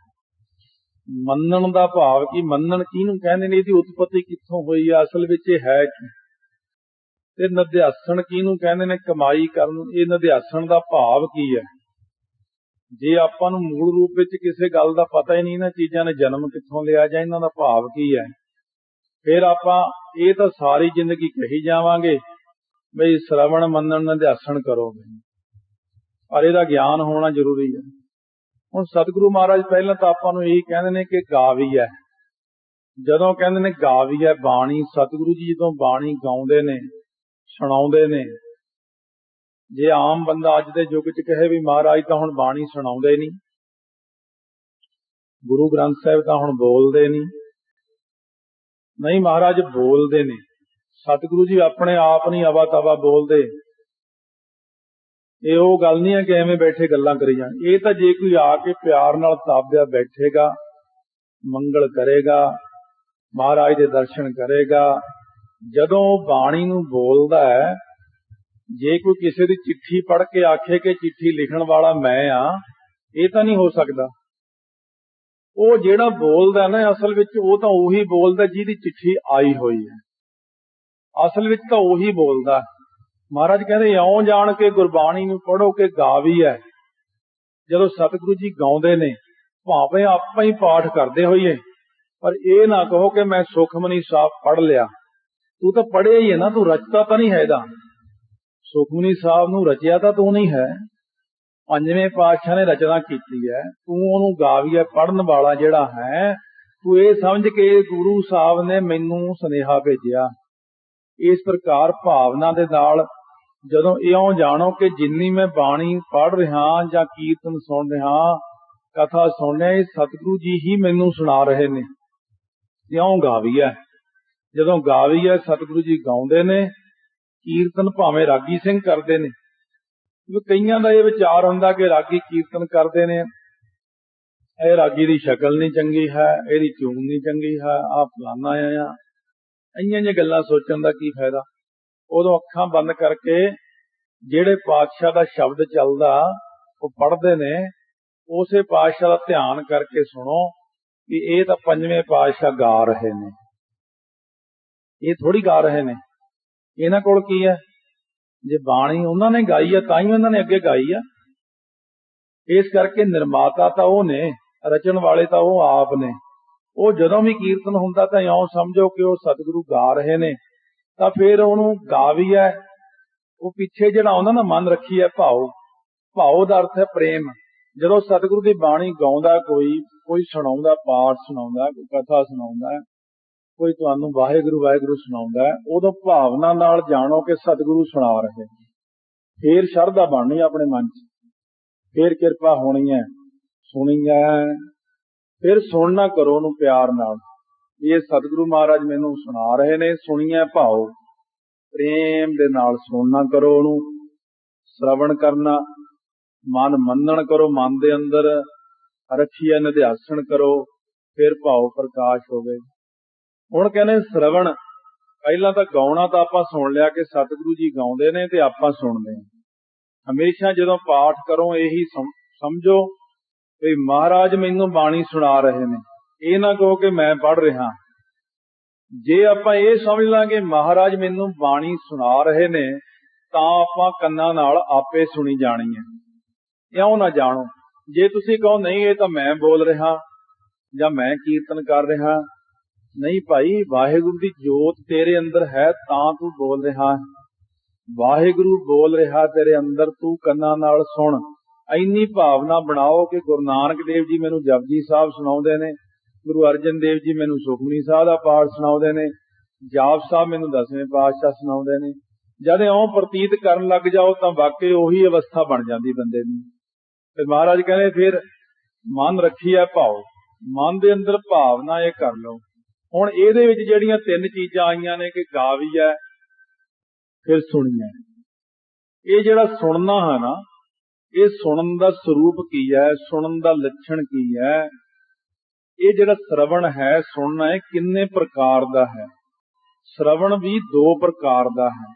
ਮੰਨਣ ਦਾ ਭਾਵ ਕੀ? ਮੰਨਣ ਕਿਹਨੂੰ ਕਹਿੰਦੇ ਨੇ? ਇਹਦੀ ਉਤਪਤੀ ਕਿੱਥੋਂ ਹੋਈ ਹੈ ਅਸਲ ਵਿੱਚ ਇਹ ਹੈ ਕੀ? ਤੇ ਨਧਿਆਸਣ ਕਿਹਨੂੰ ਕਹਿੰਦੇ ਨੇ? ਕਮਾਈ ਕਰਨ ਇਹ ਨਧਿਆਸਣ ਦਾ ਭਾਵ ਕੀ ਹੈ? ਜੇ ਆਪਾਂ ਨੂੰ ਮੂਲ ਰੂਪ ਵਿੱਚ ਕਿਸੇ ਗੱਲ ਦਾ ਪਤਾ ਹੀ ਨਹੀਂ ਇਹਨਾਂ ਚੀਜ਼ਾਂ ਨੇ ਜਨਮ ਕਿੱਥੋਂ ਲਿਆ ਜਾਂ ਇਹਨਾਂ ਦਾ ਭਾਵ ਕੀ ਹੈ, ਫਿਰ ਆਪਾਂ ਇਹ ਤਾਂ ਸਾਰੀ ਜ਼ਿੰਦਗੀ ਕਹੀ ਜਾਵਾਂਗੇ, ਬਈ ਸ਼ਰਵਣ ਮੰਨਣ ਨਧਿਆਸਣ ਕਰੋਗੇ। ਪਰ ਇਹਦਾ ਗਿਆਨ ਹੋਣਾ ਜ਼ਰੂਰੀ ਹੈ। ਹੁਣ ਸਤਿਗੁਰੂ ਮਹਾਰਾਜ ਪਹਿਲਾਂ ਤਾਂ ਆਪਾਂ ਨੂੰ ਇਹੀ ਕਹਿੰਦੇ ਨੇ ਕਿ ਗਾਵੀ ਹੈ। ਜਦੋਂ ਕਹਿੰਦੇ ਨੇ ਗਾਵੀ ਹੈ ਬਾਣੀ, ਸਤਿਗੁਰੂ ਜੀ ਜਦੋਂ ਬਾਣੀ ਗਾਉਂਦੇ ਨੇ, ਸੁਣਾਉਂਦੇ ਨੇ, ਜੇ ਆਮ ਬੰਦਾ ਅੱਜ ਦੇ ਯੁੱਗ 'ਚ ਕਹੇ ਵੀ ਮਹਾਰਾਜ ਤਾਂ ਹੁਣ ਬਾਣੀ ਸੁਣਾਉਂਦੇ ਨਹੀਂ, ਗੁਰੂ ਗ੍ਰੰਥ ਸਾਹਿਬ ਤਾਂ ਹੁਣ ਬੋਲਦੇ ਨਹੀਂ ਨਹੀਂ ਮਹਾਰਾਜ ਬੋਲਦੇ ਨੇ। ਸਤਿਗੁਰੂ ਜੀ ਆਪਣੇ ਆਪ ਨਹੀਂ ਅਵਾ ਤਵਾ ਬੋਲਦੇ। ਇਹ ਉਹ ਗੱਲ ਨਹੀਂ ਹੈ ਕਿ ਐਵੇਂ ਬੈਠੇ ਗੱਲਾਂ ਕਰੀ ਜਾਣ। ਇਹ ਤਾਂ ਜੇ ਕੋਈ ਆ ਕੇ ਪਿਆਰ ਨਾਲ ਤਾਬਿਆ ਬੈਠੇਗਾ, ਮੰਗਲ ਕਰੇਗਾ, ਮਹਾਰਾਜ ਦੇ ਦਰਸ਼ਨ ਕਰੇਗਾ, ਜਦੋਂ ਉਹ ਬਾਣੀ ਨੂੰ ਬੋਲਦਾ ਹੈ, ਜੇ ਕੋਈ ਕਿਸੇ ਦੀ ਚਿੱਠੀ ਪੜ੍ਹ ਕੇ ਆਖੇ ਕਿ ਚਿੱਠੀ ਲਿਖਣ ਵਾਲਾ ਮੈਂ ਆ ਇਹ ਤਾਂ ਨਹੀਂ ਹੋ ਸਕਦਾ। ਉਹ ਜਿਹੜਾ ਬੋਲਦਾ ਨਾ, ਅਸਲ ਵਿੱਚ ਉਹ ਤਾਂ ਉਹੀ ਬੋਲਦਾ ਜਿਹਦੀ ਚਿੱਠੀ ਆਈ ਹੋਈ ਹੈ। ਅਸਲ ਵਿੱਚ ਤਾਂ ਉਹੀ ਬੋਲਦਾ ਮਹਾਰਾਜ ਕਹਿੰਦੇ, ਇਉਂ ਜਾਣ ਕੇ ਗੁਰਬਾਣੀ ਨੂੰ ਪੜੋ ਕੇ ਗਾਵੀ ਹੈ। ਜਦੋਂ ਸਤਿਗੁਰੂ ਜੀ ਗਾਉਂਦੇ ਨੇ, ਭਾਵੇਂ ਆਪਾਂ ਹੀ ਪਾਠ ਕਰਦੇ ਹੋਈਏ, ਪਰ ਇਹ ਨਾ ਕਹੋ ਕਿ ਮੈਂ ਸੁਖਮਨੀ ਸਾਹਿਬ ਪੜ ਲਿਆ। ਤੂੰ ਤਾਂ ਪੜਿਆ ਹੀ ਹੈ ਨਾ, ਤੂੰ ਰਚਤਾ ਤਾਂ ਨਹੀਂ ਹੈ ਇਹਦਾ। ਸੁਖਮਨੀ ਸਾਹਿਬ ਨੂੰ ਰਚਿਆ ਤਾਂ ਤੂੰ ਨਹੀਂ ਹੈ। ਪੰਜਵੇਂ ਪਾਤਸ਼ਾਹ ਨੇ ਰਚਨਾ ਕੀਤੀ ਹੈ, ਤੂੰ ਉਹਨੂੰ ਗਾਵੀਏ ਪੜਨ ਵਾਲਾ ਜਿਹੜਾ ਹੈ। ਤੂੰ ਇਹ ਸਮਝ ਕੇ ਗੁਰੂ ਸਾਹਿਬ ਨੇ ਮੈਨੂੰ ਸੁਨੇਹਾ ਭੇਜਿਆ। ਇਸ ਪ੍ਰਕਾਰ ਭਾਵਨਾ ਦੇ ਨਾਲ ਜਦੋਂ ਇਉਂ ਜਾਣੋ ਕਿ ਜਿੰਨੀ ਮੈਂ ਬਾਣੀ ਪੜ ਰਿਹਾ ਜਾਂ ਕੀਰਤਨ ਸੁਣ ਰਿਹਾ, ਕਥਾ ਸੁਣ ਰਿਹਾ, ਇਹ ਸਤਿਗੁਰੂ ਜੀ ਹੀ ਮੈਨੂੰ ਸੁਣਾ ਰਹੇ ਨੇ। ਇਉਂ ਗਾਵੀਆ ਜਦੋਂ ਗਾਵੀਆ ਸਤਿਗੁਰੂ ਜੀ ਗਾਉਂਦੇ ਨੇ, ਕੀਰਤਨ ਭਾਵੇਂ ਰਾਗੀ ਸਿੰਘ ਕਰਦੇ ਨੇ। ਕਈਆਂ ਦਾ ਇਹ ਵਿਚਾਰ ਹੁੰਦਾ ਕਿ ਰਾਗੀ ਕੀਰਤਨ ਕਰਦੇ ਨੇ। ਇਹ ਰਾਗੀ ਦੀ ਸ਼ਕਲ ਨਹੀਂ ਚੰਗੀ ਹੈ, ਇਹਦੀ ਚੂਮ ਨਹੀਂ ਚੰਗੀ ਹੈ ਆ ਫਲਾਨਾ ਆ ਇੰਨੀਆਂ ਜਿਹੀਆਂ ਗੱਲਾਂ ਸੋਚਣ ਦਾ ਕੀ ਫਾਇਦਾ? ਉਦੋਂ ਅੱਖਾਂ ਬੰਦ ਕਰਕੇ ਜਿਹੜੇ ਪਾਤਸ਼ਾਹ ਦਾ ਸ਼ਬਦ ਚੱਲਦਾ, ਉਹ ਪੜ੍ਹਦੇ ਨੇ, ਉਸੇ ਪਾਤਸ਼ਾਹ ਦਾ ਧਿਆਨ ਕਰਕੇ ਸੁਣੋ ਕਿ ਇਹ ਤਾਂ ਪੰਜਵੇਂ ਪਾਤਸ਼ਾਹ ਗਾ ਰਹੇ ਨੇ। ਇਹ ਥੋੜੀ ਗਾ ਰਹੇ ਨੇ। ਇਹਨਾਂ ਕੋਲ ਕੀ ਹੈ? ਜੇ ਬਾਣੀ ਉਹਨਾਂ ਨੇ ਗਾਈ ਆ ਤਾਂ ਹੀ ਉਹਨਾਂ ਨੇ ਅੱਗੇ ਗਾਈ ਆ ਇਸ ਕਰਕੇ ਨਿਰਮਾਤਾ ਤਾਂ ਉਹ ਨੇ, ਰਚਣ ਵਾਲੇ ਤਾਂ ਉਹ ਆਪ ਨੇ। ਉਹ ਜਦੋਂ ਵੀ ਕੀਰਤਨ ਹੁੰਦਾ ਤਾਂ ਇਉਂ ਸਮਝੋ ਕਿ ਉਹ ਸਤਿਗੁਰੂ ਗਾ ਰਹੇ ਨੇ। ਤਾਂ ਫਿਰ ਉਹਨੂੰ ਗਾ ਵੀ ਹੈ ਉਹ ਪਿੱਛੇ ਜਿਹੜਾ ਉਹਨਾਂ ਦਾ ਮਨ ਰੱਖੀ ਹੈ ਭਾਉ। ਭਾਉ ਦਾ ਅਰਥ ਹੈ ਪ੍ਰੇਮ। ਜਦੋਂ ਸਤਿਗੁਰੂ ਦੀ ਬਾਣੀ ਗਾਉਂਦਾ ਕੋਈ ਕੋਈ ਸੁਣਾਉਂਦਾ, ਪਾਠ ਸੁਣਾਉਂਦਾ, ਕੋਈ ਕਥਾ ਸੁਣਾਉਂਦਾ, ਕੋਈ ਤੁਹਾਨੂੰ ਵਾਹਿਗੁਰੂ ਵਾਹਿਗੁਰੂ ਸੁਣਾਉਂਦਾ, ਉਦੋਂ ਭਾਵਨਾ ਨਾਲ ਜਾਣੋ ਕਿ ਸਤਿਗੁਰੂ ਸੁਣਾ ਰਹੇ ਫੇਰ ਸ਼ਰਧਾ ਬਣਨੀ ਆਪਣੇ ਮਨ 'ਚ। ਫੇਰ ਕਿਰਪਾ ਹੋਣੀ ਹੈ ਸੁਣੀ ਹੈ ਫਿਰ ਸੁਣਨਾ ਕਰੋ ਉਹਨੂੰ ਪਿਆਰ ਨਾਲ। ਇਹ ਸਤਿਗੁਰੂ ਮਹਾਰਾਜ ਮੈਨੂੰ ਸੁਣਾ ਰਹੇ ਨੇ ਸੁਣੀਏ ਭਾਉ। ਪ੍ਰੇਮ ਦੇ ਨਾਲ ਸੁਣਨਾ ਕਰੋ ਉਹਨੂੰ। ਸ਼ਰਵਣ ਕਰਨਾ, ਮਨ ਮੰਨਣ ਕਰੋ ਮਨ ਦੇ ਅੰਦਰ। ਰੱਖੀਏ ਨਿਧਿਆਸਣ ਕਰੋ, ਫਿਰ ਭਾਉ ਪ੍ਰਕਾਸ਼ ਹੋਵੇ। ਹੁਣ ਕਹਿੰਦੇ ਸ਼ਰਵਣ, ਪਹਿਲਾਂ ਤਾਂ ਗਾਉਣਾ ਤਾਂ ਆਪਾਂ ਸੁਣ ਲਿਆ ਕਿ ਸਤਿਗੁਰੂ ਜੀ ਗਾਉਂਦੇ ਨੇ ਤੇ ਆਪਾਂ ਸੁਣਦੇ ਹਾਂ। ਹਮੇਸ਼ਾ ਜਦੋਂ ਪਾਠ ਕਰੋ, ਇਹੀ ਸਮਝੋ ਵੀ ਮਹਾਰਾਜ ਮੈਨੂੰ ਬਾਣੀ ਸੁਣਾ ਰਹੇ ਨੇ। ਇਹ ਨਾ ਕਹੋ ਕਿ ਮੈਂ ਪੜ ਰਿਹਾ। ਜੇ ਆਪਾਂ ਇਹ ਸਮਝ ਲਾਂਗੇ, ਮਹਾਰਾਜ ਮੈਨੂੰ ਬਾਣੀ ਸੁਣਾ ਰਹੇ ਨੇ, ਤਾਂ ਆਪਾਂ ਕੰਨਾਂ ਨਾਲ ਆਪੇ ਸੁਣੀ ਜਾਣੀ ਹੈ ਇਉਂ ਨਾ ਜਾਣੋ। ਜੇ ਤੁਸੀਂ ਕਹੋ, ਨਹੀਂ, ਇਹ ਤਾਂ ਮੈਂ ਬੋਲ ਰਿਹਾ ਜਾਂ ਮੈਂ ਕੀਰਤਨ ਕਰ ਰਿਹਾ। ਨਹੀਂ ਭਾਈ, ਵਾਹਿਗੁਰੂ ਦੀ ਜੋਤ ਤੇਰੇ ਅੰਦਰ ਹੈ, ਤਾਂ ਤੂੰ ਬੋਲ ਰਿਹਾ ਵਾਹਿਗੁਰੂ ਬੋਲ ਰਿਹਾ ਤੇਰੇ ਅੰਦਰ, ਤੂੰ ਕੰਨਾਂ ਨਾਲ ਸੁਣ। ਇੰਨੀ ਭਾਵਨਾ ਬਣਾਓ ਕਿ ਗੁਰੂ ਨਾਨਕ ਦੇਵ ਜੀ ਮੈਨੂੰ ਜਪਜੀ ਸਾਹਿਬ ਸੁਣਾਉਂਦੇ ਨੇ, ਗੁਰੂ ਅਰਜਨ ਦੇਵ ਜੀ ਮੈਨੂੰ ਸੁਖਮਨੀ ਸਾਹਿਬ ਦਾ ਪਾਠ ਸੁਣਾਉਂਦੇ ਨੇ, ਜਾਪ ਸਾਹਿਬ ਮੈਨੂੰ ਦਸਵੇਂ ਪਾਤਸ਼ਾਹ ਸੁਣਾਉਂਦੇ ਨੇ। ਜਦ ਇਉਂ ਪ੍ਰਤੀਤ ਕਰਨ ਲੱਗ ਜਾਓ ਤਾਂ ਵਾਕਈ ਉਹੀ ਅਵਸਥਾ ਬਣ ਜਾਂਦੀ ਬੰਦੇ ਦੀ। ਤੇ ਮਹਾਰਾਜ ਕਹਿੰਦੇ, ਫਿਰ ਮਨ ਰੱਖੀ ਹੈ ਭਾਉ ਮਨ ਦੇ ਅੰਦਰ ਭਾਵਨਾ ਇਹ ਕਰ ਲਓ। ਹੁਣ ਇਹਦੇ ਵਿੱਚ ਜਿਹੜੀਆਂ ਤਿੰਨ ਚੀਜ਼ਾਂ ਆਈਆਂ ਨੇ ਕਿ ਗਾਵੀ ਹੈ ਫਿਰ ਸੁਣੀਐ। ਇਹ ਜਿਹੜਾ ਸੁਣਨਾ ਹੈ ਨਾ ਇਹ ਸੁਣਨ ਦਾ ਸਰੂਪ ਕੀ ਹੈ? ਸੁਣਨ ਦਾ ਲੱਛਣ ਕੀ ਹੈ? ਇਹ ਜਿਹੜਾ ਸ਼ਰਵਣ ਹੈ, ਸੁਣਨਾ ਹੈ ਕਿੰਨੇ ਪ੍ਰਕਾਰ ਦਾ ਹੈ? ਸ਼ਰਵਣ ਵੀ ਦੋ ਪ੍ਰਕਾਰ ਦਾ ਹੈ।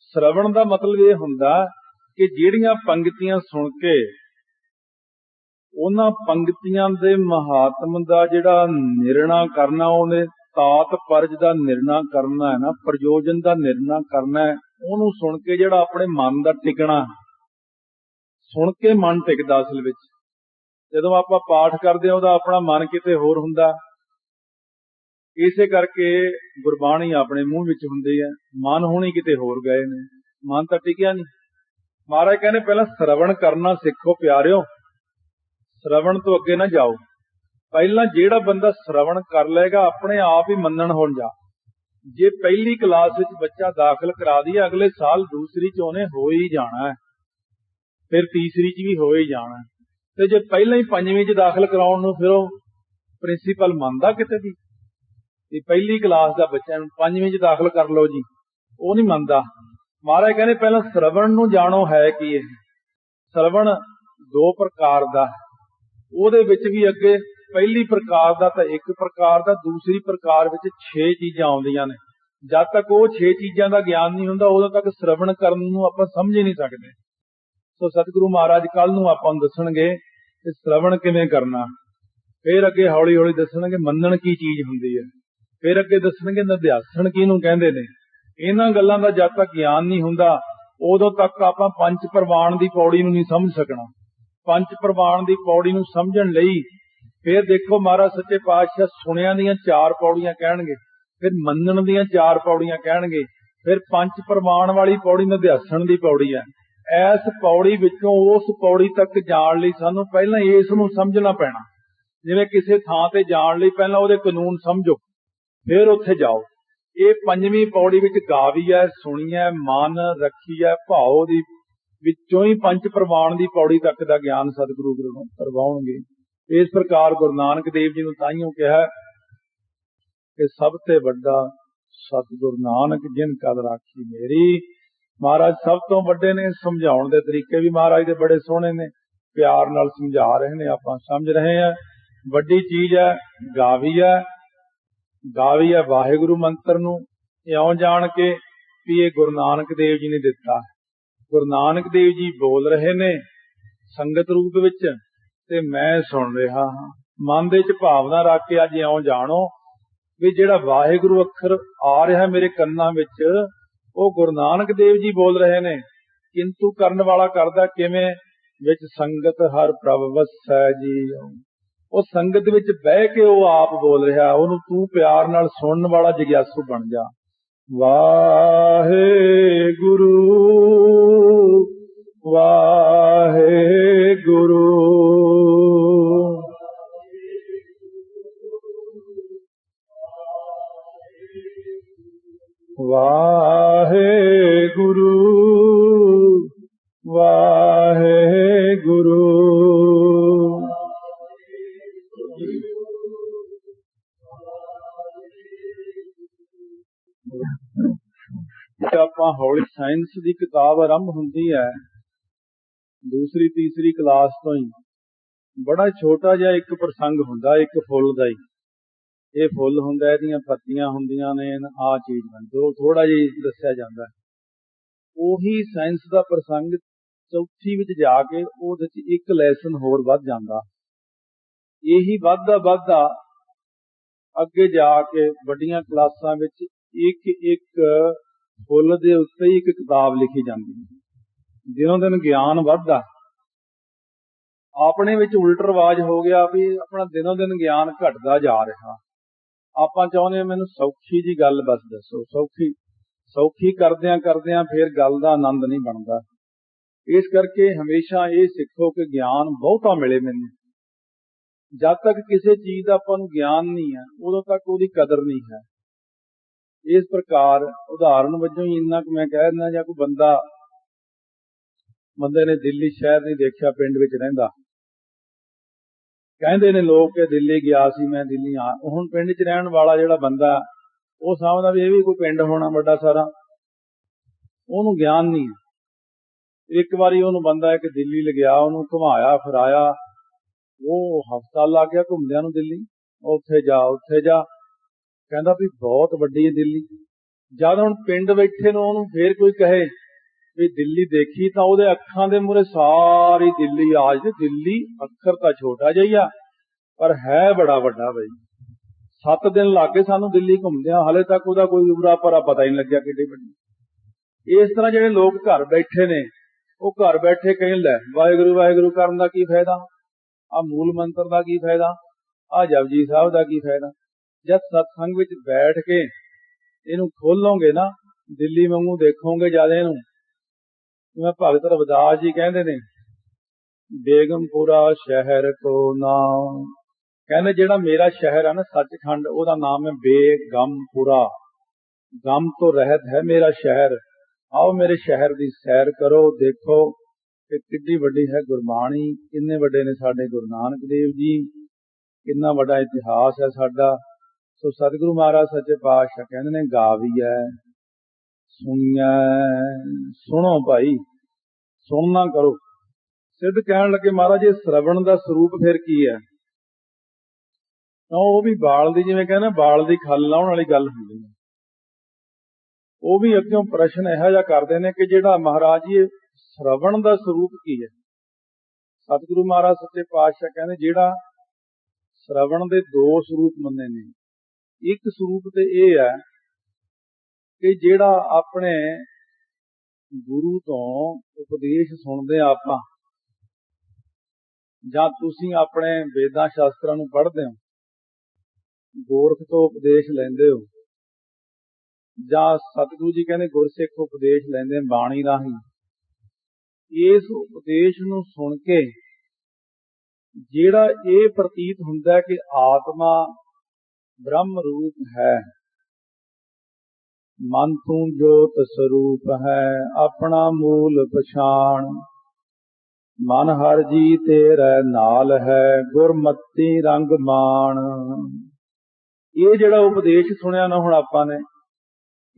ਸ਼ਰਵਣ ਦਾ ਮਤਲਬ ਇਹ ਹੁੰਦਾ ਕਿ ਜਿਹੜੀਆਂ ਪੰਕਤੀਆਂ ਸੁਣ ਕੇ ਉਹਨਾਂ ਪੰਕਤੀਆਂ ਦੇ ਮਹਾਤਮ ਦਾ ਜਿਹੜਾ ਨਿਰਣਾ ਕਰਨਾ, ਉਹਨੇ ਤਾਤ ਪਰਜ ਦਾ ਨਿਰਣਾ ਕਰਨਾ ਹੈ ਨਾ, ਪ੍ਰਯੋਜਨ ਦਾ ਨਿਰਣਾ ਕਰਨਾ ਹੈ, ਉਹਨੂੰ ਸੁਣ ਕੇ ਜਿਹੜਾ ਆਪਣੇ ਮਨ ਦਾ ਟਿਕਣਾ ਹੈ। ਸੁਣ ਕੇ ਮਨ ਟਿਕਦਾ ਅਸਲ ਵਿੱਚ। ਜਦੋਂ ਆਪਾਂ ਪਾਠ ਕਰਦੇ ਹਾਂ, ਉਹਦਾ ਆਪਣਾ ਮਨ ਕਿਤੇ ਹੋਰ ਹੁੰਦਾ। ਇਸੇ ਕਰਕੇ ਗੁਰਬਾਣੀ ਆਪਣੇ ਮੂੰਹ ਵਿੱਚ ਹੁੰਦੀ ਹੈ। ਮਨ ਹੋਣੀ ਕਿਤੇ ਹੋਰ ਗਏ ਨੇ। ਮਨ ਤਾਂ ਟਿਕਿਆ ਨਹੀਂ। ਮਹਾਰਾਜ ਕਹਿੰਦੇ ਪਹਿਲਾਂ ਸ਼ਰਵਣ ਕਰਨਾ ਸਿੱਖੋ ਪਿਆਰਿਓ। ਸ਼ਰਵਣ ਤੋਂ ਅੱਗੇ ਨਾ ਜਾਓ। ਪਹਿਲਾਂ ਜਿਹੜਾ ਬੰਦਾ ਸ਼ਰਵਣ ਕਰ ਲਏਗਾ, ਆਪਣੇ ਆਪ ਹੀ ਮੰਨਣ ਹੋਣ ਜਾ। ਜੇ ਪਹਿਲੀ ਕਲਾਸ ਵਿੱਚ ਬੱਚਾ ਦਾਖਲ ਕਰਾ ਦਈਏ, ਅਗਲੇ ਸਾਲ ਦੂਸਰੀ ਚ ਉਹਨੇ ਹੋ ਹੀ ਜਾਣਾ ਹੈ। ਫਿਰ ਤੀਸਰੀ ਚ ਵੀ ਹੋ ਹੀ ਜਾਣਾ। ਤੇ ਜੇ ਪਹਿਲਾਂ ਹੀ ਪੰਜਵੀਂ ਚ ਦਾਖਲ ਕਰਾਉਣ ਨੂੰ ਫਿਰ ਉਹ ਪ੍ਰਿੰਸੀਪਲ ਮੰਨਦਾ ਕਿਤੇ ਵੀ? ਇਹ ਪਹਿਲੀ ਕਲਾਸ ਦਾ ਬੱਚਾ ਨੂੰ ਪੰਜਵੀਂ ਚ ਦਾਖਲ ਕਰ ਲਓ ਜੀ। ਉਹ ਨਹੀਂ ਮੰਨਦਾ। ਮਹਾਰਾਜ ਕਹਿੰਦੇ ਪਹਿਲਾਂ ਸ਼ਰਵਣ ਨੂੰ ਜਾਣੋ ਹੈ ਕੀ ਇਹ। ਸ਼ਰਵਣ ਦੋ ਪ੍ਰਕਾਰ ਦਾ ਉਹਦੇ ਵਿੱਚ ਵੀ ਅੱਗੇ ਪਹਿਲੀ ਪ੍ਰਕਾਰ ਦਾ ਤਾਂ ਇੱਕ ਪ੍ਰਕਾਰ ਦਾ, ਦੂਸਰੀ ਪ੍ਰਕਾਰ ਵਿੱਚ 6 ਚੀਜ਼ਾਂ ਆਉਂਦੀਆਂ ਨੇ। ਜਦ ਤੱਕ ਉਹ 6 ਚੀਜ਼ਾਂ ਦਾ ਗਿਆਨ ਨਹੀਂ ਹੁੰਦਾ, ਉਦੋਂ ਤੱਕ ਸ਼ਰਵਣ ਕਰਨ ਨੂੰ ਆਪਾਂ ਸਮਝ ਹੀ ਨਹੀਂ ਸਕਦੇ। ਸੋ ਸਤਿਗੁਰੂ ਮਹਾਰਾਜ ਕੱਲ ਨੂੰ ਆਪਾਂ ਨੂੰ ਦੱਸਣਗੇ ਕਿ ਸ਼ਰਵਣ ਕਿਵੇਂ ਕਰਨਾ। ਫਿਰ ਅੱਗੇ ਹੌਲੀ ਹੌਲੀ ਦੱਸਣਗੇ ਮੰਨਣ ਕੀ ਚੀਜ਼ ਹੁੰਦੀ ਹੈ। ਫਿਰ ਅੱਗੇ ਦੱਸਣਗੇ ਨਿਧਿਆਸਣ ਕਿਹਨੂੰ ਕਹਿੰਦੇ ਨੇ। ਇਹਨਾਂ ਗੱਲਾਂ ਦਾ ਜਦ ਤੱਕ ਗਿਆਨ ਨਹੀਂ ਹੁੰਦਾ, ਉਦੋਂ ਤੱਕ ਆਪਾਂ ਪੰਜ ਪ੍ਰਵਾਨ ਦੀ ਪੌੜੀ ਨੂੰ ਨਹੀਂ ਸਮਝ ਸਕਣਾ। ਪੰਜ ਪ੍ਰਵਾਨ ਦੀ ਪੌੜੀ ਨੂੰ ਸਮਝਣ ਲਈ ਫਿਰ ਦੇਖੋ ਮਹਾਰਾਜ, ਸੱਚੇ ਪਾਤਸ਼ਾਹ ਸੁਣਿਆਂ ਦੀਆਂ ਚਾਰ ਪੌੜੀਆਂ ਕਹਿਣਗੇ, ਫਿਰ ਮੰਨਣ ਦੀਆਂ ਚਾਰ ਪੌੜੀਆਂ ਕਹਿਣਗੇ, ਫਿਰ ਪੰਜ ਪ੍ਰਮਾਣ ਵਾਲੀ ਪੌੜੀ ਨਿਧਿਆਸਣ ਦੀ ਪੌੜੀ ਹੈ। ਐਸ ਪੌੜੀ ਵਿੱਚੋਂ ਉਸ ਪੌੜੀ ਤੱਕ ਜਾਣ ਲਈ ਸਾਨੂੰ ਪਹਿਲਾਂ ਇਸ ਨੂੰ ਸਮਝਣਾ ਪੈਣਾ। ਜਿਵੇਂ ਕਿਸੇ ਥਾਂ ਤੇ ਜਾਣ ਲਈ ਪਹਿਲਾਂ ਉਹਦੇ ਕਾਨੂੰਨ ਸਮਝੋ, ਫਿਰ ਉੱਥੇ ਜਾਓ। ਇਹ ਪੰਜਵੀਂ ਪੌੜੀ ਵਿੱਚ ਗਾਵੀ ਹੈ, ਸੁਣੀ ਹੈ, ਮਨ ਰੱਖੀ ਹੈ, ਭਾਉ ਦੀ ਵਿੱਚੋਂ ਹੀ ਪੰਜ ਪ੍ਰਮਾਣ ਦੀ ਪੌੜੀ ਤੱਕ ਦਾ ਗਿਆਨ ਸਤਿਗੁਰੂ ਗੁਰੂ ਕਰਵਾਉਣਗੇ। ਇਸ ਪ੍ਰਕਾਰ ਗੁਰੂ ਨਾਨਕ ਦੇਵ ਜੀ ਨੂੰ ਤਾਈਓ ਕਿਹਾ ਕਿ ਸਭ ਤੋਂ ਵੱਡਾ ਸਤਿਗੁਰੂ ਨਾਨਕ ਜਿਨ ਕਲ ਰਾਖੀ ਮੇਰੀ ਮਹਾਰਾਜ ਸਭ ਤੋਂ ਵੱਡੇ ਨੇ, ਸਮਝਾਉਣ ਦੇ ਤਰੀਕੇ ਵੀ ਮਹਾਰਾਜ ਦੇ ਬੜੇ ਸੋਹਣੇ ਨੇ, ਪਿਆਰ ਨਾਲ ਸਮਝਾ ਰਹੇ ਨੇ, ਆਪਾਂ ਸਮਝ ਰਹੇ ਹਾਂ। ਵੱਡੀ ਚੀਜ਼ ਹੈ, ਗਾਵੀ ਹੈ ਗਾਵੀ ਹੈ ਵਾਹਿਗੁਰੂ ਮੰਤਰ ਨੂੰ, ਇਉਂ ਜਾਣ ਕੇ ਵੀ ਇਹ ਗੁਰੂ ਨਾਨਕ ਦੇਵ ਜੀ ਨੇ ਦਿੱਤਾ। ਗੁਰੂ ਨਾਨਕ ਦੇਵ ਜੀ ਬੋਲ ਰਹੇ ਨੇ ਸੰਗਤ ਰੂਪ ਵਿੱਚ ਤੇ ਮੈਂ ਸੁਣ ਰਿਹਾ ਹਾਂ। ਮਨ ਦੇ ਵਿੱਚ ਭਾਵਨਾ ਰੱਖ ਕੇ ਅੱਜ ਇਉਂ ਜਾਣੋ ਵੀ ਜਿਹੜਾ ਵਾਹਿਗੁਰੂ ਅੱਖਰ ਆ ਰਿਹਾ ਮੇਰੇ ਕੰਨਾਂ ਵਿੱਚ ਉਹ ਗੁਰੂ ਨਾਨਕ ਦੇਵ ਜੀ ਬੋਲ ਰਹੇ ਨੇ, ਕਿੰਤੂ ਕਰਨ ਵਾਲਾ ਕਰਦਾ ਕਿਵੇਂ? ਵਿੱਚ ਸੰਗਤ ਹਰ ਪ੍ਰਭ ਵਸੈ ਜੀ ਉਹ ਸੰਗਤ ਵਿੱਚ ਬਹਿ ਕੇ ਉਹ ਆਪ ਬੋਲ ਰਿਹਾ, ਉਹਨੂੰ ਤੂੰ ਪਿਆਰ ਨਾਲ ਸੁਣਨ ਵਾਲਾ ਜਿਗਿਆਸੂ ਬਣ ਜਾ। ਵਾਹਿਗੁਰੂ ਵਾਹਿਗੁਰੂ। ਵਾਹਿਗੁਰੂ ਵਾਹਿਗੁਰੂ। ਜੇ ਆਪਾਂ ਹੌਲੀ ਸਾਇੰਸ ਦੀ ਕਿਤਾਬ ਆਰੰਭ ਹੁੰਦੀ ਹੈ, ਦੂਸਰੀ, ਤੀਸਰੀ ਕਲਾਸ ਤੋਂ ਹੀ ਬੜਾ ਛੋਟਾ ਜਿਹਾ ਇੱਕ ਪ੍ਰਸੰਗ ਹੁੰਦਾ, ਇੱਕ ਫੁੱਲ ਦਾ ਹੀ। ਇਹ ਫੁੱਲ ਹੁੰਦਾ, ਇਹਦੀਆਂ ਪੱਤੀਆਂ ਹੁੰਦੀਆਂ ਨੇ ਆ ਚੀਜ਼ ਬਣਦੀ ਥੋੜਾ ਜਿਹਾ ਦੱਸਿਆ ਜਾਂਦਾ। ਉਹੀ ਸਾਇੰਸ ਦਾ ਪ੍ਰਸੰਗ ਚੌਥੀ ਵਿੱਚ ਜਾ ਕੇ ਉਹਦੇ ਵਿੱਚ ਇੱਕ ਲੈਸਨ ਹੋਰ ਵੱਧ ਜਾਂਦਾ। ਇਹੀ ਵੱਧਦਾ ਵੱਧਦਾ ਅੱਗੇ ਜਾ ਕੇ ਵੱਡੀਆਂ ਕਲਾਸਾਂ ਵਿੱਚ ਇੱਕ ਇੱਕ ਫੁੱਲ ਦੇ ਉੱਤੇ ਹੀ ਇੱਕ ਕਿਤਾਬ ਲਿਖੀ ਜਾਂਦੀ ਹੈ। ਦਿਨੋਂ ਦਿਨ ਗਿਆਨ ਵੱਧਦਾ। ਆਪਣੇ ਵਿੱਚ ਉਲਟ ਰਿਵਾਜ਼ ਹੋ ਗਿਆ ਵੀ ਆਪਣਾ ਦਿਨੋਂ ਦਿਨ ਗਿਆਨ ਘਟਦਾ ਜਾ ਰਿਹਾ। ਆਪਾਂ ਚਾਹੁੰਦੇ ਹਾਂ ਮੈਨੂੰ ਸੌਖੀ ਜੀ ਗੱਲ ਬਸ ਦੱਸੋ, ਸੌਖੀ ਸੌਖੀ ਕਰਦਿਆਂ ਕਰਦਿਆਂ ਫਿਰ ਗੱਲ ਦਾ ਆਨੰਦ ਨਹੀਂ ਬਣਦਾ। ਇਸ ਕਰਕੇ ਹਮੇਸ਼ਾ ਇਹ ਸਿੱਖੋ ਕਿ ਗਿਆਨ ਬਹੁਤਾ ਮਿਲੇ ਮੈਨੂੰ। ਜਦ ਤੱਕ ਕਿਸੇ ਚੀਜ਼ ਦਾ ਆਪਾਂ ਨੂੰ ਗਿਆਨ ਨਹੀਂ ਹੈ, ਉਦੋਂ ਤੱਕ ਉਹਦੀ ਕਦਰ ਨਹੀਂ ਹੈ। ਇਸ ਪ੍ਰਕਾਰ ਉਦਾਹਰਨ ਵਜੋਂ ਹੀ ਇੰਨਾ ਕੁ ਮੈਂ ਕਹਿ ਦਿੰਦਾ ਜਾਂ ਕੋਈ ਬੰਦਾ, ਬੰਦੇ ਨੇ ਦਿੱਲੀ ਸ਼ਹਿਰ ਨਹੀਂ ਦੇਖਿਆ, ਪਿੰਡ ਵਿੱਚ ਰਹਿੰਦਾ। ਕਹਿੰਦੇ ਨੇ ਲੋਕ ਕਿ ਦਿੱਲੀ ਗਿਆ ਸੀ, ਮੈਂ ਦਿੱਲੀ ਆ। ਹੁਣ ਪਿੰਡ 'ਚ ਰਹਿਣ ਵਾਲਾ ਜਿਹੜਾ ਬੰਦਾ, ਉਹ ਸਮਝਦਾ ਵੀ ਇਹ ਵੀ ਕੋਈ ਪਿੰਡ ਹੋਣਾ ਵੱਡਾ ਸਾਰਾ। ਉਹਨੂੰ ਗਿਆਨ ਨਹੀਂ ਇੱਕ ਵਾਰੀ ਉਹਨੂੰ ਬੰਦਾ ਇੱਕ ਦਿੱਲੀ ਲਗਿਆ ਉਹਨੂੰ ਘੁਮਾਇਆ, ਫਿਰਾਇਆ। ਉਹ ਹਫਤਾ ਲੱਗ ਗਿਆ ਘੁੰਮਦਿਆਂ ਨੂੰ ਦਿੱਲੀ। ਉੱਥੇ ਜਾ ਉੱਥੇ ਜਾ। ਕਹਿੰਦਾ ਵੀ ਬਹੁਤ ਵੱਡੀ ਹੈ ਦਿੱਲੀ। ਜਦ ਹੁਣ ਪਿੰਡ ਬੈਠੇ ਨੂੰ ਉਹਨੂੰ ਫੇਰ ਕੋਈ ਕਹੇ ਵੀ ਦਿੱਲੀ ਦੇਖੀ ਤਾਂ ਉਹਦੇ ਅੱਖਾਂ ਦੇ ਮੂਰੇ ਸਾਰੀ ਦਿੱਲੀ ਆਜ ਤੇ ਦਿੱਲੀ ਅੱਖਰ ਤਾਂ ਛੋਟਾ ਜਿਹਾ ਪਰ ਹੈ ਬੜਾ ਵੱਡਾ ਬਈ। 7 ਦਿਨ ਲੱਗੇ ਸਾਨੂੰ ਦਿੱਲੀ ਘੁੰਮਦਿਆਂ ਹਲੇ ਤੱਕ ਉਹਦਾ ਕੋਈ ਉਬਰਾ ਪਰਾ ਪਤਾ ਹੀ ਨਹੀਂ ਲੱਗਿਆ ਕਿੱਡੀ ਵੱਡੀ। ਇਸ ਤਰ੍ਹਾਂ ਜਿਹੜੇ ਲੋਕ ਘਰ ਬੈਠੇ ਨੇ, ਉਹ ਘਰ ਬੈਠੇ ਕਹਿਣ ਲੈ, ਵਾਹਿਗੁਰੂ ਵਾਹਿਗੁਰੂ ਕਰਨ ਦਾ ਕੀ ਫਾਇਦਾ? ਆ ਮੂਲ ਮੰਤਰ ਦਾ ਕੀ ਫਾਇਦਾ? ਆ ਜਪਜੀ ਸਾਹਿਬ ਦਾ ਕੀ ਫਾਇਦਾ? ਜਦ ਸਤਸੰਗ ਵਿੱਚ ਬੈਠ ਕੇ ਇਹਨੂੰ ਖੋਲੋਗੇ ਨਾ, ਦਿੱਲੀ ਵਾਂਗੂ ਦੇਖੋਗੇ ਜ਼ਿਆਦਾ ਇਹਨੂੰ ਮੈਂ ਭਗਤ ਰਵਿਦਾਸ ਜੀ ਕਹਿੰਦੇ ਨੇ, ਬੇਗਮਪੁਰਾ ਸ਼ਹਿਰ ਕੋ ਨਾਮ। ਕਹਿੰਦੇ ਜਿਹੜਾ ਮੇਰਾ ਸ਼ਹਿਰ ਹੈ ਨਾ, ਸੱਚਖੰਡ, ਉਹਦਾ ਨਾਮ ਹੈ ਬੇਗਮਪੁਰਾ। ਗਮ ਤੋਂ ਰਹਿਤ ਹੈ ਮੇਰਾ ਸ਼ਹਿਰ। ਆਓ ਮੇਰੇ ਸ਼ਹਿਰ ਦੀ ਸੈਰ ਕਰੋ, ਦੇਖੋ ਕਿ ਕਿੱਡੀ ਵੱਡੀ ਹੈ ਗੁਰਬਾਣੀ, ਕਿੰਨੇ ਵੱਡੇ ਨੇ ਸਾਡੇ ਗੁਰੂ ਨਾਨਕ ਦੇਵ ਜੀ, ਕਿੰਨਾ ਵੱਡਾ ਇਤਿਹਾਸ ਹੈ ਸਾਡਾ। ਸੋ ਸਤਿਗੁਰੂ ਮਹਾਰਾਜ ਸੱਚੇ ਪਾਤਸ਼ਾਹ ਕਹਿੰਦੇ ਨੇ ਗਾਵੀਐ ਸੁਣਿਆ ਸੁਣੋ ਭਾਈ ਸੁਣਨਾ ਕਰੋ। ਸਿੱਧ ਕਹਿਣ ਲੱਗੇ, ਮਹਾਰਾਜ, ਇਹ ਸ਼ਰਵਣ ਦਾ ਸਰੂਪ ਫਿਰ ਕੀ ਹੈ? ਤਾਂ ਉਹ ਵੀ ਬਾਲ ਦੀ, ਜਿਵੇਂ ਕਹਿੰਦੇ, ਬਾਲ ਦੀ ਖੱਲ ਲਾਉਣ ਵਾਲੀ ਗੱਲ ਹੁੰਦੀ ਹੈ। ਉਹ ਵੀ ਅੱਗੇ ਪ੍ਰਸ਼ਨ ਇਹੋ ਜਿਹਾ ਕਰਦੇ ਨੇ ਕਿ ਜਿਹੜਾ ਮਹਾਰਾਜ ਜੀ ਸ਼ਰਵਣ ਦਾ ਸਰੂਪ ਕੀ ਹੈ? ਸਤਿਗੁਰੂ ਮਹਾਰਾਜ ਸੱਚੇ ਪਾਤਸ਼ਾਹ ਕਹਿੰਦੇ, ਜਿਹੜਾ ਸ਼ਰਵਣ ਦੇ ਦੋ ਸਰੂਪ ਮੰਨੇ ਨੇ। ਇੱਕ ਸਰੂਪ ਤੇ ਇਹ ਹੈ ਕਿ ਜਿਹੜਾ ਆਪਣੇ ਗੁਰੂ ਤੋਂ ਉਪਦੇਸ਼ ਸੁਣਦੇ ਆ ਆਪਾਂ, ਜਾਂ ਤੁਸੀਂ ਆਪਣੇ ਵੇਦਾਂ ਸ਼ਾਸਤਰਾਂ ਨੂੰ ਪੜ੍ਹਦੇ ਹੋ, ਗੋਰਖ ਤੋਂ ਉਪਦੇਸ਼ ਲੈਂਦੇ ਹੋ, ਜਾਂ ਸਤਿਗੁਰੂ ਜੀ ਕਹਿੰਦੇ ਗੁਰਸਿੱਖ ਉਪਦੇਸ਼ ਲੈਂਦੇ ਬਾਣੀ ਰਾਹੀਂ, ਇਸ ਉਪਦੇਸ਼ ਨੂੰ ਸੁਣ ਕੇ ਜਿਹੜਾ ਇਹ ਪ੍ਰਤੀਤ ਹੁੰਦਾ ਕਿ ਆਤਮਾ ਬ੍ਰਹਮ ਰੂਪ ਹੈ। ਮਨ ਤੂੰ ਜੋਤ ਸਰੂਪ ਹੈ, ਆਪਣਾ ਮੂਲ ਪਛਾਣ। ਮਨ ਹਰ ਜੀ ਤੇਰੇ ਨਾਲ ਹੈ, ਗੁਰਮਤੀ ਰੰਗ ਮਾਣ। ਇਹ ਜਿਹੜਾ ਉਪਦੇਸ਼ ਸੁਣਿਆ ਨਾ ਹੁਣ ਆਪਾਂ ਨੇ,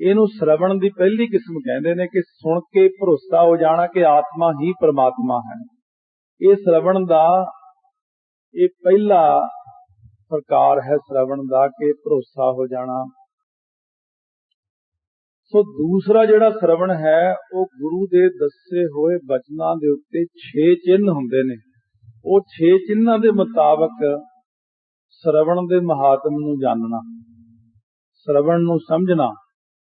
ਇਹਨੂੰ ਸ਼ਰਵਣ ਦੀ ਪਹਿਲੀ ਕਿਸਮ ਕਹਿੰਦੇ ਨੇ ਕਿ ਸੁਣ ਕੇ ਭਰੋਸਾ ਹੋ ਜਾਣਾ ਕਿ ਆਤਮਾ ਹੀ ਪਰਮਾਤਮਾ ਹੈ। ਇਹ ਸ਼ਰਵਣ ਦਾ, ਇਹ ਪਹਿਲਾ ਪ੍ਰਕਾਰ ਹੈ ਸ਼ਰਵਣ ਦਾ ਕਿ ਭਰੋਸਾ ਹੋ ਜਾਣਾ। ਸੋ ਦੂਸਰਾ ਜਿਹੜਾ ਸ਼ਰਵਣ ਹੈ, ਉਹ ਗੁਰੂ ਦੇ ਦੱਸੇ ਹੋਏ ਬਚਨਾਂ ਦੇ ਉੱਤੇ 6 ਚਿੰਨ ਹੁੰਦੇ ਨੇ। ਉਹ 6 ਚਿੰਨਾਂ ਦੇ ਮੁਤਾਬਕ ਸ਼ਰਵਣ ਦੇ ਮਹਾਤਮ ਨੂੰ ਜਾਣਨਾ, ਸ਼ਰਵਣ ਨੂੰ ਸਮਝਣਾ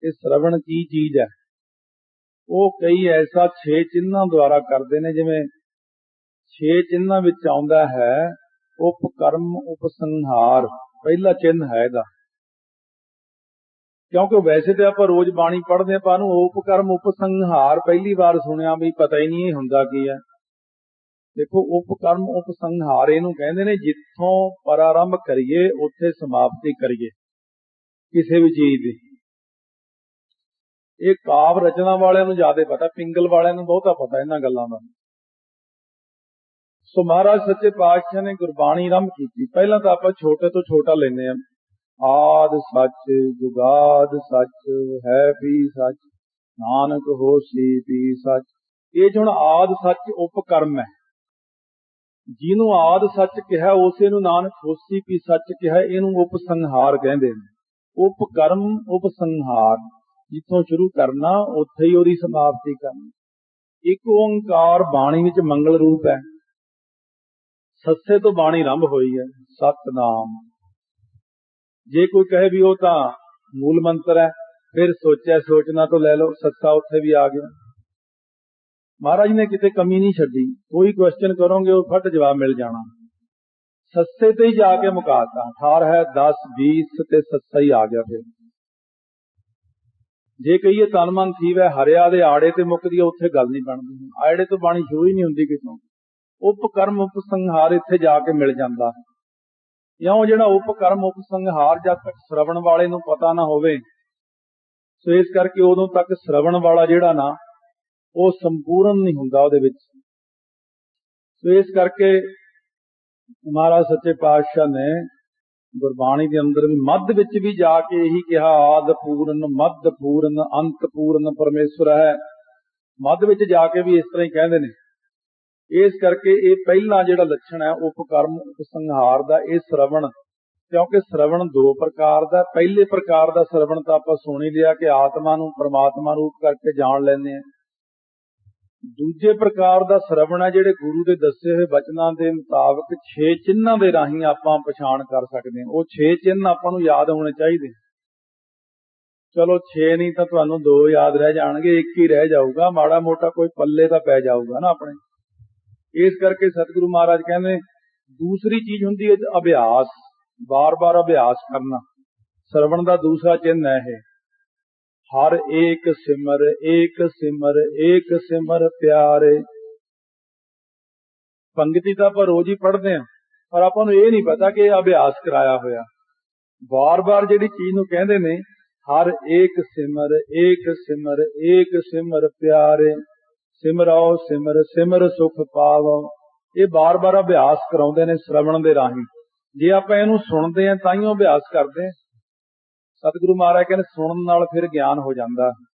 ਕਿ ਸ਼ਰਵਣ ਕੀ ਚੀਜ਼ ਹੈ? ਉਹ ਕਈ ਐਸਾ 6 ਚਿੰਨਾਂ ਦੁਆਰਾ ਕਰਦੇ ਨੇ, ਜਿਵੇਂ 6 ਚਿੰਨਾਂ ਵਿੱਚ ਆਉਂਦਾ ਹੈ, ਉਪਕਰਮ ਉਪਸੰਹਾਰ, ਪਹਿਲਾ ਚਿੰਨ ਹੈ ਇਹਦਾ। ਕਿਉਂਕਿ ਵੈਸੇ ਤੇ ਆਪਾਂ ਰੋਜ਼ ਬਾਣੀ ਪੜ੍ਹਦੇ ਆ ਪਰ ਨੂੰ ਉਪਕਰਮ, ਉਪਸੰਹਾਰ ਪਹਿਲੀ ਵਾਰ ਸੁਣਿਆ ਵੀ ਪਤਾ ਹੀ ਨਹੀਂ ਇਹ ਹੁੰਦਾ ਕੀ ਹੈ। ਦੇਖੋ, ਉਪਕਰਮ, ਉਪਸੰਹਾਰ ਇਹਨੂੰ ਕਹਿੰਦੇ ਨੇ, ਜਿੱਥੋਂ ਪ੍ਰਾਰੰਭ ਕਰੀਏ, ਉੱਥੇ ਸਮਾਪਤੀ ਕਰੀਏ, ਕਿਸੇ ਵੀ ਚੀਜ਼ ਦੀ। ਇਹ ਕਾਵ ਰਚਨਾ ਵਾਲਿਆਂ ਨੂੰ ਜ਼ਿਆਦਾ ਪਤਾ, ਪਿੰਗਲ ਵਾਲਿਆਂ ਨੂੰ ਬਹੁਤਾ ਪਤਾ ਇਹਨਾਂ ਗੱਲਾਂ ਦਾ। ਸੋ ਮਹਾਰਾਜ ਸੱਚੇ ਪਾਤਸ਼ਾਹ ਨੇ ਗੁਰਬਾਣੀ ਆਰੰਭ ਕੀਤੀ। ਪਹਿਲਾਂ ਤਾਂ ਆਪਾਂ ਛੋਟੇ ਤੋਂ ਛੋਟਾ ਲੈਨੇ ਆ ਆਦ ਸੱਚ, ਜੁਗਾਦ ਸੱਚ, ਹੈ ਵੀ ਸੱਚ, ਨਾਨਕ ਹੋਸੀ ਵੀ ਸੱਚ। ਇਹ ਜੁਣ ਆਦ ਸੱਚ ਉਪਕਰਮ ਹੈ। ਜਿਹਨੂੰ ਆਦ ਸੱਚ ਕਿਹਾ, ਉਸੇ ਨੂੰ ਨਾਨਕ ਹੋਸੀ ਵੀ ਸੱਚ ਕਿਹਾ, ਇਹਨੂੰ ਉਪਸੰਹਾਰ ਕਹਿੰਦੇ ਨੇ। ਉਪਕਰਮ, ਉਪਸੰਹਾਰ, ਜਿੱਥੋਂ ਸ਼ੁਰੂ ਕਰਨਾ, ਉੱਥੇ ਹੀ ਉਹਦੀ ਸਮਾਪਤੀ ਕਰਨੀ। ਇੱਕ ਓੰਕਾਰ ਬਾਣੀ ਵਿੱਚ ਮੰਗਲ ਰੂਪ ਹੈ। ਸੱਸੇ ਤੋਂ ਬਾਣੀ ਆਰੰਭ ਹੋਈ ਹੈ। ਸਤਨਾਮ। ਜੇ ਕੋਈ ਕਹੇ ਵੀ ਉਹ ਤਾਂ ਮੂਲ ਮੰਤਰ ਹੈ, ਫਿਰ ਸੋਚਿਆ ਸੋਚਣਾ ਤੋਂ ਲੈ ਲਓ ਸੱਸਾ ਉੱਥੇ ਵੀ ਆ ਗਿਆ ਮਹਾਰਾਜ ਨੇ ਕਿਤੇ ਕਮੀ ਨਹੀਂ ਛੱਡੀ। ਕੋਈ ਕੁਐਸਚਨ ਕਰੋਗੇ, ਉਹ ਫਟ ਜਵਾਬ ਮਿਲ ਜਾਣਾ। ਸੱਸੇ ਤੇ ਹੀ ਜਾ ਕੇ ਮੁਕਾਤਾ। 18 ਹੈ 10 20 ਤੇ ਸੱਸਾ ਹੀ ਆ ਗਿਆ ਫਿਰ। ਜੇ ਕਹੀਏ ਤਨ ਮਨ ਥੀਵੈ, ਹਰਿਆ ਦੇ ਆੜੇ ਤੇ ਮੁੱਕਦੀ ਉੱਥੇ ਗੱਲ ਨਹੀਂ ਬਣਦੀ। ਆੜੇ ਤੋਂ ਬਾਣੀ ਸ਼ੁਰੂ ਹੀ ਨਹੀਂ ਹੁੰਦੀ ਕਿਤੋਂ ਉਪਕਰਮ, ਉਪਸੰਹਾਰ ਇੱਥੇ ਜਾ ਕੇ ਮਿਲ ਜਾਂਦਾ। ਇਉਂ ਜਿਹੜਾ ਉਪਕਰਮ, ਉਪਸੰਹਾਰ ਜਦ ਤੱਕ ਸ਼ਰਵਣ ਵਾਲੇ ਨੂੰ ਪਤਾ ਨਾ ਹੋਵੇ, ਸੋ ਇਸ ਕਰਕੇ ਉਦੋਂ ਤੱਕ ਸ਼ਰਵਣ ਵਾਲਾ ਜਿਹੜਾ ਨਾ, ਉਹ ਸੰਪੂਰਨ ਨਹੀਂ ਹੁੰਦਾ ਉਹਦੇ ਵਿੱਚ। ਸੋ ਇਸ ਕਰਕੇ ਮਹਾਰਾਜ ਸੱਚੇ ਪਾਤਸ਼ਾਹ ਨੇ ਗੁਰਬਾਣੀ ਦੇ ਅੰਦਰ ਵੀ ਮੱਧ ਵਿੱਚ ਵੀ ਜਾ ਕੇ ਇਹੀ ਕਿਹਾ, ਆਦ ਪੂਰਨ, ਮੱਧ ਪੂਰਨ, ਅੰਤ ਪੂਰਨ ਪਰਮੇਸ਼ਵਰ ਹੈ। ਮੱਧ ਵਿੱਚ ਜਾ ਕੇ ਵੀ ਇਸ ਤਰ੍ਹਾਂ ਹੀ ਕਹਿੰਦੇ ਨੇ। ਇਸ ਕਰਕੇ ਇਹ ਪਹਿਲਾ ਜਿਹੜਾ ਲੱਛਣ ਹੈ ਉਪਕਰਮ ਉਪਸੰਹਾਰ ਦਾ ਇਹ ਸ਼ਰਵਣ, ਕਿਉਂਕਿ ਸ਼ਰਵਣ ਦੋ ਪ੍ਰਕਾਰ ਦਾ, ਪਹਿਲੇ ਪ੍ਰਕਾਰ ਦਾ ਸ਼ਰਵਣ ਤਾਂ ਆਪਾਂ ਸੁਣ ਹੀ ਲਿਆ ਕਿ ਆਤਮਾ ਨੂੰ, ਪ੍ਰਮਾਤਮਾ ਰੂਪ ਕਰਕੇ ਜਾਣ ਲੈਂਦੇ ਆ ਦੂਜੇ ਪ੍ਰਕਾਰ ਦਾ ਸ਼ਰਵਣ ਹੈ, ਜਿਹੜੇ ਗੁਰੂ ਦੇ ਦੱਸੇ ਹੋਏ ਬਚਨਾਂ ਦੇ ਮੁਤਾਬਕ 6 ਚਿੰਨਾਂ ਦੇ ਰਾਹੀਂ ਆਪਾਂ ਪਛਾਣ ਕਰ ਸਕਦੇ ਹਾਂ। ਉਹ 6 ਚਿੰਨ੍ਹ ਆਪਾਂ ਨੂੰ ਯਾਦ ਹੋਣੇ ਚਾਹੀਦੇ। ਚਲੋ 6 ਨਹੀਂ ਤਾਂ ਤੁਹਾਨੂੰ ਦੋ ਯਾਦ ਰਹਿ ਜਾਣਗੇ, ਇੱਕ ਹੀ ਰਹਿ ਜਾਊਗਾ। ਮਾੜਾ ਮੋਟਾ ਕੋਈ ਪੱਲੇ ਤਾਂ ਪੈ ਜਾਊਗਾ ਨਾ ਆਪਣੇ। ਇਸ ਕਰਕੇ ਸਤਿਗੁਰੂ ਮਹਾਰਾਜ ਕਹਿੰਦੇ ਦੂਸਰੀ ਚੀਜ਼ ਹੁੰਦੀ ਹੈ ਅਭਿਆਸ, ਬਾਰ-ਬਾਰ ਅਭਿਆਸ ਕਰਨਾ। ਸਰਵਣ ਦਾ ਦੂਸਰਾ ਚਿੰਨ ਹੈ ਇਹ। ਹਰ ਏਕ ਸਿਮਰ ਏਕ ਸਿਮਰ ਏਕ ਸਿਮਰ ਪਿਆਰੇ। ਪੰਗਤੀ ਤਾਂ ਆਪਾਂ ਰੋਜ਼ ਹੀ ਪੜ੍ਹਦੇ ਆਂ ਪਰ ਆਪਾਂ ਨੂੰ ਇਹ ਨਹੀਂ ਪਤਾ ਕਿ ਇਹ ਅਭਿਆਸ ਕਰਾਇਆ ਹੋਇਆ। ਬਾਰ-ਬਾਰ ਜਿਹੜੀ ਚੀਜ਼ ਨੂੰ ਕਹਿੰਦੇ ਨੇ, ਹਰ ਏਕ ਸਿਮਰ ਏਕ ਸਿਮਰ ਏਕ ਸਿਮਰ ਪਿਆਰੇ। ਸਿਮਰੋ ਸਿਮਰ ਸਿਮਰ ਸੁਖ ਪਾਵੋ। ਇਹ ਬਾਰ-ਬਾਰ ਅਭਿਆਸ ਕਰਾਉਂਦੇ ਨੇ ਸ਼ਰਵਣ ਦੇ ਰਾਹੀਂ। ਜੇ ਆਪਾਂ ਇਹਨੂੰ ਸੁਣਦੇ ਆਂ ਤਾਂ ਹੀ ਅਭਿਆਸ ਕਰਦੇ। ਸਤਿਗੁਰੂ ਮਹਾਰਾਜ ਕਹਿੰਦੇ, ਸੁਣਨ ਨਾਲ ਫਿਰ ਗਿਆਨ ਹੋ ਜਾਂਦਾ।